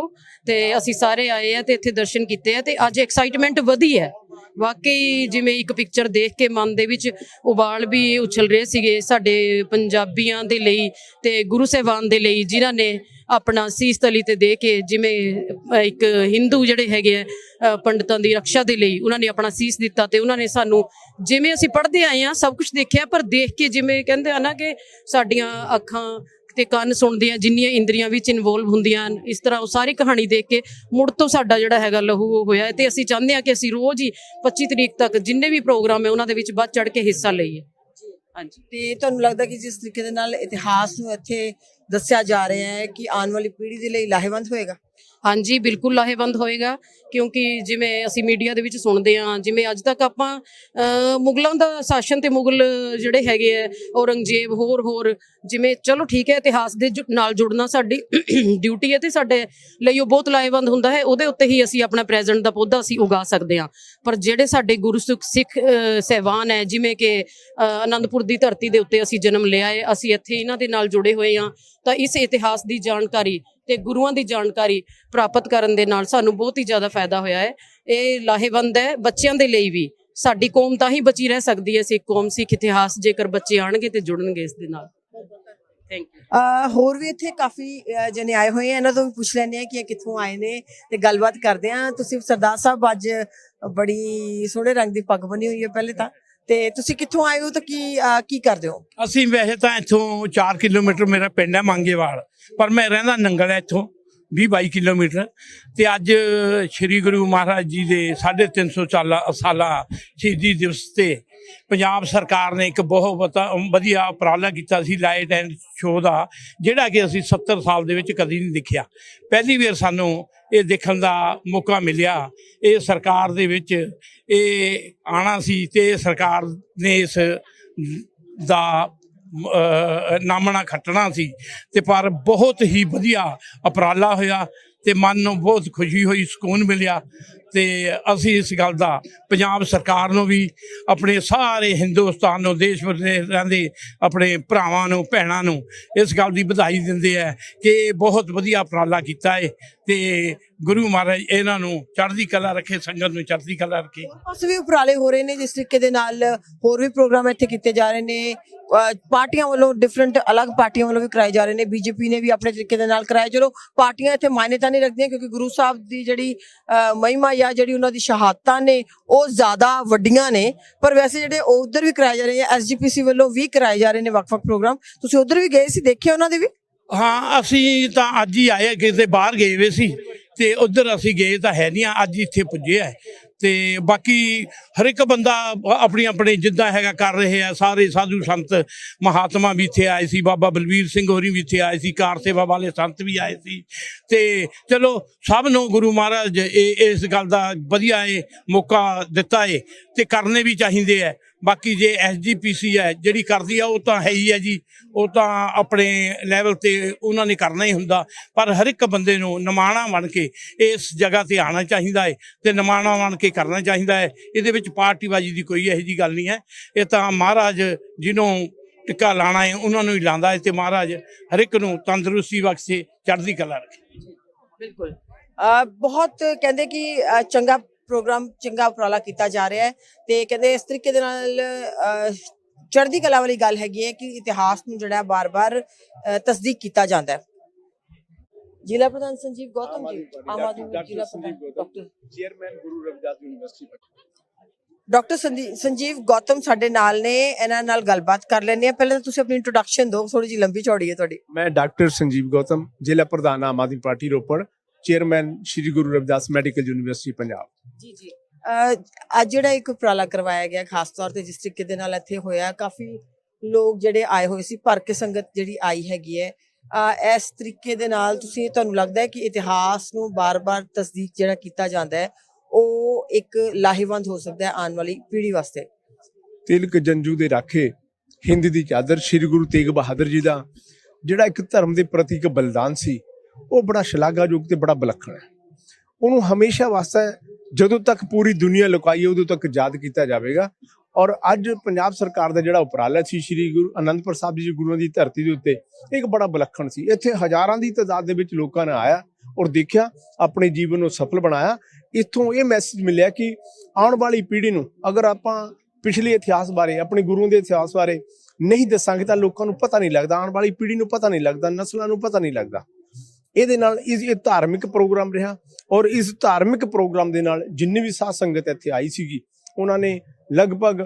ਤੇ ਅਸੀਂ ਸਾਰੇ ਆਏ ਆ ਤੇ ਇੱਥੇ ਦਰਸ਼ਨ ਕੀਤੇ ਆ ਤੇ ਅੱਜ ਐਕਸਾਈਟਮੈਂਟ ਵਧੀ ਹੈ। ਵਾਕਈ ਜਿਵੇਂ ਇੱਕ ਪਿਕਚਰ ਦੇਖ ਕੇ ਮਨ ਦੇ ਵਿੱਚ ਉਬਾਲ ਵੀ ਉਛਲ ਰਹੇ ਸੀਗੇ ਸਾਡੇ ਪੰਜਾਬੀਆਂ ਦੇ ਲਈ ਤੇ ਗੁਰੂ ਸਾਹਿਬਾਨ ਦੇ ਲਈ ਜਿਨ੍ਹਾਂ ਨੇ ਆਪਣਾ ਸੀਸ ਤਲੀ ਤੇ ਦੇ ਕੇ ਜਿਵੇਂ ਇੱਕ ਹਿੰਦੂ ਜਿਹੜੇ ਹੈਗੇ ਆ ਅ, ਪੰਡਤਾਂ ਦੀ ਰੱਖਿਆ ਦੇ ਲਈ ਉਹਨਾਂ ਨੇ ਆਪਣਾ ਸੀਸ ਦਿੱਤਾ ਤੇ ਉਹਨਾਂ ਨੇ ਸਾਨੂੰ ਜਿਵੇਂ ਅਸੀਂ ਪੜ੍ਹਦੇ ਆਏ ਆ ਸਭ ਕੁਝ ਦੇਖਿਆ ਪਰ ਦੇਖ ਕੇ ਜਿਵੇਂ ਕਹਿੰਦੇ ਆ ਨਾ ਕਿ ਸਾਡੀਆਂ ਅੱਖਾਂ ਤੇ ਕੰਨ ਸੁਣਦੀਆਂ, ਜਿੰਨੀਆਂ ਇੰਦਰੀਆਂ ਵਿੱਚ ਇਨਵੋਲਵ ਹੁੰਦੀਆਂ ਹਨ, ਇਸ ਤਰ੍ਹਾਂ ਉਹ ਸਾਰੀ ਕਹਾਣੀ ਦੇਖ ਕੇ ਮੁੜ ਤੋਂ ਸਾਡਾ ਜਿਹੜਾ ਹੈਗਾ ਲਹੂ ਹੋਇਆ ਤੇ ਅਸੀਂ ਚਾਹੁੰਦੇ ਹਾਂ ਕਿ ਅਸੀਂ ਰੋਜ਼ ਹੀ 25 ਤਰੀਕ ਤੱਕ ਜਿੰਨੇ ਵੀ ਪ੍ਰੋਗਰਾਮ ਹੈ ਉਹਨਾਂ ਦੇ ਵਿੱਚ ਵੱਧ ਚੜ ਕੇ ਹਿੱਸਾ ਲਈਏ। ਹਾਂਜੀ। ਤੇ ਤੁਹਾਨੂੰ ਲੱਗਦਾ ਕਿ ਜਿਸ ਤਰੀਕੇ ਦੇ ਨਾਲ ਇਤਿਹਾਸ ਨੂੰ ਇੱਥੇ ਦੱਸਿਆ ਜਾ ਰਿਹਾ ਹੈ ਕਿ ਆਉਣ ਵਾਲੀ ਪੀੜ੍ਹੀ ਦੇ ਲਈ ਲਾਹੇਵੰਦ ਹੋਏਗਾ? ਹਾਂਜੀ ਬਿਲਕੁਲ ਲਾਹੇਵੰਦ ਹੋਏਗਾ ਕਿਉਂਕਿ ਜਿਵੇਂ ਅਸੀਂ ਮੀਡੀਆ ਦੇ ਵਿੱਚ ਸੁਣਦੇ ਹਾਂ ਜਿਵੇਂ ਅੱਜ ਤੱਕ ਆਪਾਂ ਮੁਗਲਾਂ ਦਾ ਸ਼ਾਸਨ ਤੇ ਮੁਗਲ ਜਿਹੜੇ ਹੈਗੇ ਆ ਔਰੰਗਜ਼ੇਬ ਹੋਰ ਹੋਰ ਜਿਵੇਂ ਚਲੋ ਠੀਕ ਹੈ ਇਤਿਹਾਸ ਦੇ ਨਾਲ ਜੁੜਨਾ ਸਾਡੀ ਡਿਊਟੀ ਹੈ ਤੇ ਸਾਡੇ ਲਈ ਉਹ ਬਹੁਤ ਲਾਹੇਵੰਦ ਹੁੰਦਾ ਹੈ ਉਹਦੇ ਉੱਤੇ ਹੀ ਅਸੀਂ ਆਪਣਾ ਪ੍ਰੈਜ਼ੈਂਟ ਦਾ ਪੌਦਾ ਅਸੀਂ ਉਗਾ ਸਕਦੇ ਹਾਂ। ਪਰ ਜਿਹੜੇ ਸਾਡੇ ਗੁਰੂ ਸਿੱਖ ਅਹ, ਸਹਿਬਾਨ ਹੈ ਜਿਵੇਂ ਕਿ ਅਹ, ਆਨੰਦਪੁਰ ਦੀ ਧਰਤੀ ਦੇ ਉੱਤੇ ਅਸੀਂ ਜਨਮ ਲਿਆ ਹੈ ਅਸੀਂ ਇੱਥੇ ਇਹਨਾਂ ਦੇ ਨਾਲ ਜੁੜੇ ਹੋਏ ਹਾਂ ਤਾਂ ਇਸ ਇਤਿਹਾਸ ਦੀ ਜਾਣਕਾਰੀ ਤੇ ਗੁਰੂਆਂ ਦੀ ਜਾਣਕਾਰੀ ਪ੍ਰਾਪਤ ਕਰਨ ਦੇ ਨਾਲ ਸਾਨੂੰ ਬਹੁਤ ਹੀ ਜ਼ਿਆਦਾ ਫਾਇਦਾ ਹੋਇਆ ਹੈ। ਇਹ ਲਾਹੇਵੰਦ ਹੈ, ਬੱਚਿਆਂ ਦੇ ਲਈ ਵੀ। ਸਾਡੀ ਕੌਮ ਤਾਂ ਹੀ ਬਚੀ ਰਹਿ ਸਕਦੀ ਹੈ ਸਿੱਖ ਕੌਮ ਸਿੱਖ ਇਤਿਹਾਸ ਜੇਕਰ ਬੱਚੇ ਆਣਗੇ ਤੇ ਜੁੜਨਗੇ ਇਸ ਦੇ ਨਾਲ। ਥੈਂਕ ਯੂ ਹੋਰ ਵੀ ਇੱਥੇ ਕਾਫੀ, ਅਹ ਜਣੇ ਆਏ ਹੋਏ ਆ, ਇਹਨਾਂ ਤੋਂ ਵੀ ਪੁੱਛ ਲੈਂਦੇ ਆ ਕਿ ਇਹ ਕਿੱਥੋਂ ਆਏ ਨੇ ਤੇ ਗੱਲਬਾਤ ਕਰਦੇ ਆ ਤੁਸੀਂ ਸਰਦਾਰ ਸਾਹਿਬ ਅੱਜ ਬੜੀ ਸੋਹਣੇ ਰੰਗ ਦੀ ਪੱਗ ਬਣੀ ਹੋਈ ਹੈ ਪਹਿਲੇ ਤਾਂ। ਤੇ ਤੁਸੀਂ ਕਿੱਥੋਂ ਆਏ ਹੋ ਤਾਂ ਕੀ ਅਹ ਕੀ ਕਰਦੇ ਹੋ? ਅਸੀਂ ਵੈਸੇ ਤਾਂ ਇੱਥੋਂ 4 ਕਿਲੋਮੀਟਰ ਮੇਰਾ ਪਿੰਡ ਹੈ ਮੰਗੇਵਾਲ, ਪਰ ਮੈਂ ਰਹਿੰਦਾ ਨੰਗਲ ਹੈ ਇੱਥੋਂ 20 22 ਕਿਲੋਮੀਟਰ। ਤੇ ਅੱਜ ਸ੍ਰੀ ਗੁਰੂ ਮਹਾਰਾਜ ਜੀ ਦੇ 350 ਸਾਲਾ ਸਾਲਾ ਸ਼ਹੀਦੀ ਦਿਵਸ ਤੇ ਪੰਜਾਬ ਸਰਕਾਰ ਨੇ ਇੱਕ ਬਹੁਤ ਵਤਾ- ਵਧੀਆ ਉਪਰਾਲਾ ਕੀਤਾ ਸੀ ਲਾਈਟ ਐਂਡ ਸ਼ੋਅ ਦਾ, ਜਿਹੜਾ ਕਿ ਅਸੀਂ 70 ਸਾਲ ਦੇ ਵਿੱਚ ਕਦੀ ਨਹੀਂ ਦੇਖਿਆ। ਪਹਿਲੀ ਵਾਰ ਸਾਨੂੰ ਇਹ ਦੇਖਣ ਦਾ ਮੌਕਾ ਮਿਲਿਆ। ਇਹ ਸਰਕਾਰ ਦੇ ਵਿੱਚ ਇਹ ਆਣਾ ਸੀ ਤੇ ਸਰਕਾਰ ਨੇ ਇਸ ਦਾ ਨਾਮਣਾ ਖੱਟਣਾ ਸੀ। ਤੇ ਪਰ ਬਹੁਤ ਹੀ ਵਧੀਆ ਉਪਰਾਲਾ ਹੋਇਆ ਤੇ ਮਨ ਨੂੰ ਬਹੁਤ ਖੁਸ਼ੀ ਹੋਈ, ਸਕੂਨ ਮਿਲਿਆ। ਤੇ ਅਸੀਂ ਇਸ ਗੱਲ ਦਾ ਪੰਜਾਬ ਸਰਕਾਰ ਨੂੰ ਵੀ, ਆਪਣੇ ਸਾਰੇ ਹਿੰਦੁਸਤਾਨ ਨੂੰ, ਦੇਸ਼ ਵਿਦੇਸ਼ ਦੇ ਆਪਣੇ ਭਰਾਵਾਂ ਨੂੰ, ਭੈਣਾਂ ਨੂੰ ਇਸ ਗੱਲ ਦੀ ਵਧਾਈ ਦਿੰਦੇ ਆ ਕਿ ਬਹੁਤ ਵਧੀਆ ਉਪਰਾਲਾ ਕੀਤਾ ਹੈ ਤੇ ਗੁਰੂ ਮਹਾਰਾਜ ਇਹਨਾਂ ਨੂੰ ਚੜ੍ਹਦੀ ਕਲਾ ਰੱਖੇ, ਸੰਗਤ ਨੂੰ ਚੜ੍ਹਦੀ ਕਲਾ ਰੱਖੇ। ਹੋਰ ਵੀ ਉਪਰਾਲੇ ਹੋ ਰਹੇ ਨੇ, ਜਿਸ ਤਰੀਕੇ ਦੇ ਨਾਲ ਹੋਰ ਵੀ ਪ੍ਰੋਗਰਾਮ ਇੱਥੇ ਕੀਤੇ ਜਾ ਰਹੇ ਨੇ। ਪਾਰਟੀਆਂ ਵੱਲੋਂ ਡਿਫਰੈਂਟ ਅਲੱਗ ਪਾਰਟੀਆਂ ਵੱਲੋਂ ਵੀ ਕਰਾਏ ਜਾ ਰਹੇ ਨੇ। ਬੀਜੇਪੀ ਨੇ ਵੀ ਆਪਣੇ ਤਰੀਕੇ ਦੇ ਨਾਲ ਕਰਾਏ। ਚਲੋ, ਪਾਰਟੀਆਂ ਇੱਥੇ ਮਾਇਨਤਾ ਨਹੀਂ ਰੱਖਦੀਆਂ ਕਿਉਂਕਿ ਗੁਰੂ ਸਾਹਿਬ ਦੀ ਜਿਹੜੀ ਮਹਿਮਾ ਜਾਂ ਜਿਹੜੀ ਉਹਨਾਂ ਦੀ ਸ਼ਹਾਦਤਾਂ ਨੇ, ਉਹ ਜ਼ਿਆਦਾ ਵੱਡੀਆਂ ਨੇ। ਪਰ ਵੈਸੇ ਜਿਹੜੇ ਉਧਰ ਵੀ ਕਰਾਏ ਜਾ ਰਹੇ ਆ ਐਸਜੀਪੀਸੀ ਵੱਲੋਂ ਵੀ ਕਰਾਏ ਜਾ ਰਹੇ ਨੇ ਵੱਖ-ਵੱਖ ਪ੍ਰੋਗਰਾਮ। ਤੁਸੀਂ ਉਧਰ ਵੀ ਗਏ ਸੀ, ਦੇਖਿਆ ਉਹਨਾਂ ਦੇ ਵੀ? ਹਾਂ, ਅਸੀਂ ਤਾਂ ਅੱਜ ਹੀ ਆਏ ਕਿਤੇ ਬਾਹਰ ਗਏ ਵੇ ਸੀ। ਤੇ ਉਧਰ ਅਸੀਂ ਗਏ ਤਾਂ ਹੈ ਨਹੀਂ ਅੱਜ ਇੱਥੇ ਪੁੱਜੇ ਆ। ਤੇ ਬਾਕੀ ਹਰ ਇੱਕ ਬੰਦਾ ਆਪਣੀ ਆਪਣੀ ਜਿੱਦਾਂ ਹੈਗਾ ਕਰ ਰਹੇ ਆ। ਸਾਰੇ ਸਾਧੂ ਸੰਤ ਮਹਾਤਮਾ ਵੀ ਇੱਥੇ ਆਏ ਸੀ, ਬਾਬਾ ਬਲਵੀਰ ਸਿੰਘ ਹੋਰੀ ਵੀ ਇੱਥੇ ਆਏ ਸੀ, ਕਾਰ ਸੇਵਾ ਵਾਲੇ ਸੰਤ ਵੀ ਆਏ ਸੀ। ਤੇ ਚਲੋ ਸਭ ਨੂੰ ਗੁਰੂ ਮਹਾਰਾਜ ਇਹ, ਇਸ ਗੱਲ ਦਾ ਵਧੀਆ ਏ ਮੌਕਾ ਦਿੱਤਾ ਏ। ਤੇ ਕਰਨੇ ਵੀ ਚਾਹੀਦੇ ਆ। ਬਾਕੀ ਜੇ ਐਸਜੀਪੀਸੀ ਹੈ ਜਿਹੜੀ ਕਰਦੀ ਆ, ਉਹ ਤਾਂ ਹੈ ਹੀ ਹੈ ਜੀ। ਉਹ ਤਾਂ ਆਪਣੇ ਲੈਵਲ ਤੇ ਉਹਨਾਂ ਨੇ ਕਰਨਾ ਹੀ ਹੁੰਦਾ। ਪਰ ਹਰ ਇੱਕ ਬੰਦੇ ਨੂੰ ਨਿਮਾਣਾ ਬਣ ਕੇ ਇਸ ਜਗ੍ਹਾ ਤੇ ਆਉਣਾ ਚਾਹੀਦਾ ਹੈ ਤੇ ਨਿਮਾਣਾ ਬਣ ਕੇ ਕਰਨਾ ਚਾਹੀਦਾ ਹੈ ਇਹਦੇ ਵਿੱਚ ਪਾਰਟੀਬਾਜ਼ੀ ਦੀ ਕੋਈ ਇਹੋ ਜੀ ਗੱਲ ਨਹੀਂ ਹੈ। ਇਹ ਤਾਂ ਮਹਾਰਾਜ ਜਿਹਨੂੰ ਟਿੱਕਾ ਲਾਣਾ ਹੈ ਉਹਨਾਂ ਨੂੰ ਹੀ ਲਾਉਂਦਾ ਹੈ ਤੇ ਮਹਾਰਾਜ ਹਰ ਇੱਕ ਨੂੰ ਤੰਦਰੁਸਤੀ ਬਖਸ਼ੇ, ਚੜ੍ਹਦੀ ਕਲਾ ਰੱਖੇ। ਬਿਲਕੁਲ। ਬਹੁਤ ਕਹਿੰਦੇ ਕਿ ਚੰਗਾ ਪ੍ਰੋਗਰਾਮ ਚੰਗਾ ਉਪਰਾਲਾ ਕੀਤਾ ਜਾ ਰਿਹਾ ਹੈ ਤੇ ਕਹਿੰਦੇ ਇਸ ਤਰੀਕੇ ਦੇ ਨਾਲ ਚੜ੍ਹਦੀ ਕਲਾ ਵਾਲੀ ਗੱਲ ਹੈਗੀ ਹੈ ਕਿ ਇਤਿਹਾਸ ਨੂੰ ਜਿਹੜਾ ਬਾਰ-ਬਾਰ ਤਸਦੀਕ ਕੀਤਾ ਜਾਂਦਾ ਹੈ। ਜ਼ਿਲ੍ਹਾ ਪ੍ਰਧਾਨ ਸੰਜੀਵ ਗੌਤਮ ਜੀ ਆਮ ਆਦਮੀ ਪਾਰਟੀ ਜ਼ਿਲ੍ਹਾ ਪ੍ਰਧਾਨ doctor chairman Guru Ravidas University doctor Sanjeev Gautam ਸਾਡੇ ਨਾਲ ਨੇ ਇਹਨਾਂ ਨਾਲ ਗੱਲਬਾਤ ਕਰ ਲੈਂਦੇ ਆ ਪਹਿਲਾਂ ਤੁਸੀਂ ਆਪਣੀ ਇੰਟਰੋਡਕਸ਼ਨ ਦਿਓ ਥੋੜੀ ਜਿਹੀ ਲੰਬੀ ਚੌੜੀ ਹੈ ਤੁਹਾਡੀ। ਮੈਂ ਡਾਕਟਰ ਸੰਜੀਵ ਗੌਤਮ ਜ਼ਿਲ੍ਹਾ ਪ੍ਰਧਾਨ Aam Aadmi Party Ropar. Chairman Shri Guru Ravidas Medical University Punjab. ਜੀ ਜੀ। ਅੱਜ ਜਿਹੜਾ ਇੱਕ ਉਪਰਾਲਾ ਕਰਵਾਇਆ ਗਿਆ ਖਾਸ ਤੌਰ ਤੇ ਜਿਸ ਤਰੀਕੇ ਦੇ ਨਾਲ ਇੱਥੇ ਹੋਇਆ ਕਾਫੀ ਲੋਕ ਜਿਹੜੇ ਆਏ ਹੋਏ ਸੀ ਭਰ ਕੇ ਸੰਗਤ ਜਿਹੜੀ ਆਈ ਹੈਗੀ ਹੈ। ਇਸ ਤਰੀਕੇ ਦੇ ਨਾਲ ਤੁਸੀਂ ਤੁਹਾਨੂੰ ਲੱਗਦਾ ਹੈ ਕਿ ਇਤਿਹਾਸ ਨੂੰ ਬਾਰ-ਬਾਰ ਤਸਦੀਕ ਜਿਹੜਾ ਕੀਤਾ ਜਾਂਦਾ ਹੈ ਉਹ ਉਹ ਇੱਕ ਲਾਹੇਵੰਦ ਹੋ ਸਕਦਾ ਹੈ ਆਉਣ ਵਾਲੀ ਪੀੜ੍ਹੀ ਵਾਸਤੇ? ਤਿਲਕ ਜੰਜੂ ਦੇ ਰਾਖੇ ਹਿੰਦ ਦੀ ਚਾਦਰ ਸ੍ਰੀ ਗੁਰੂ ਤੇਗ ਬਹਾਦਰ ਜੀ ਦਾ ਜਿਹੜਾ ਇੱਕ ਧਰਮ ਦੇ ਪ੍ਰਤੀ ਇੱਕ ਬਲਿਦਾਨ ਸੀ ਉਹ ਬੜਾ ਸ਼ਲਾਘਾਯੋਗ ਤੇ ਬੜਾ ਵਿਲੱਖਣ ਹੈ। ਉਹਨੂੰ ਹਮੇਸ਼ਾ ਵਾਸਤੇ ਜਦੋਂ ਤੱਕ ਪੂਰੀ ਦੁਨੀਆ ਲੁਕਾਈ ਉਦੋਂ ਤੱਕ ਯਾਦ ਕੀਤਾ ਜਾਵੇਗਾ। ਔਰ ਅੱਜ ਪੰਜਾਬ ਸਰਕਾਰ ਦਾ ਜਿਹੜਾ ਉਪਰਾਲਾ ਸੀ, ਸ੍ਰੀ ਗੁਰੂ ਅਨੰਦਪੁਰ ਸਾਹਿਬ ਜੀ ਗੁਰੂਆਂ ਦੀ ਧਰਤੀ ਦੇ ਉੱਤੇ ਇਹ ਇੱਕ ਬੜਾ ਵਿਲੱਖਣ ਸੀ। ਇੱਥੇ ਹਜ਼ਾਰਾਂ ਦੀ ਤਾਦਾਦ ਦੇ ਵਿੱਚ ਲੋਕਾਂ ਨੇ ਆਇਆ ਔਰ ਦੇਖਿਆ, ਆਪਣੇ ਜੀਵਨ ਨੂੰ ਸਫਲ ਬਣਾਇਆ। ਇੱਥੋਂ ਇਹ ਮੈਸੇਜ ਮਿਲਿਆ ਕਿ ਆਉਣ ਵਾਲੀ ਪੀੜ੍ਹੀ ਨੂੰ ਅਗਰ ਆਪਾਂ ਪਿਛਲੇ ਇਤਿਹਾਸ ਬਾਰੇ, ਆਪਣੇ ਗੁਰੂਆਂ ਦੇ ਇਤਿਹਾਸ ਬਾਰੇ ਨਹੀਂ ਦੱਸਾਂਗੇ ਤਾਂ ਲੋਕਾਂ ਨੂੰ ਪਤਾ ਨਹੀਂ ਲੱਗਦਾ, ਆਉਣ ਵਾਲੀ ਪੀੜ੍ਹੀ ਨੂੰ ਪਤਾ ਨਹੀਂ ਲੱਗਦਾ, ਨਸਲਾਂ ਨੂੰ ਪਤਾ ਨਹੀਂ ਲੱਗਦਾ। ਇਹਦੇ ਨਾਲ ਇਸ ਇਹ ਧਾਰਮਿਕ ਪ੍ਰੋਗਰਾਮ ਰਿਹਾ ਔਰ ਇਸ ਧਾਰਮਿਕ ਪ੍ਰੋਗਰਾਮ ਦੇ ਨਾਲ ਜਿੰਨੀ ਵੀ ਸਾਧ ਸੰਗਤ ਇੱਥੇ ਆਈ ਸੀਗੀ, ਉਹਨਾਂ ਨੇ ਲਗਭਗ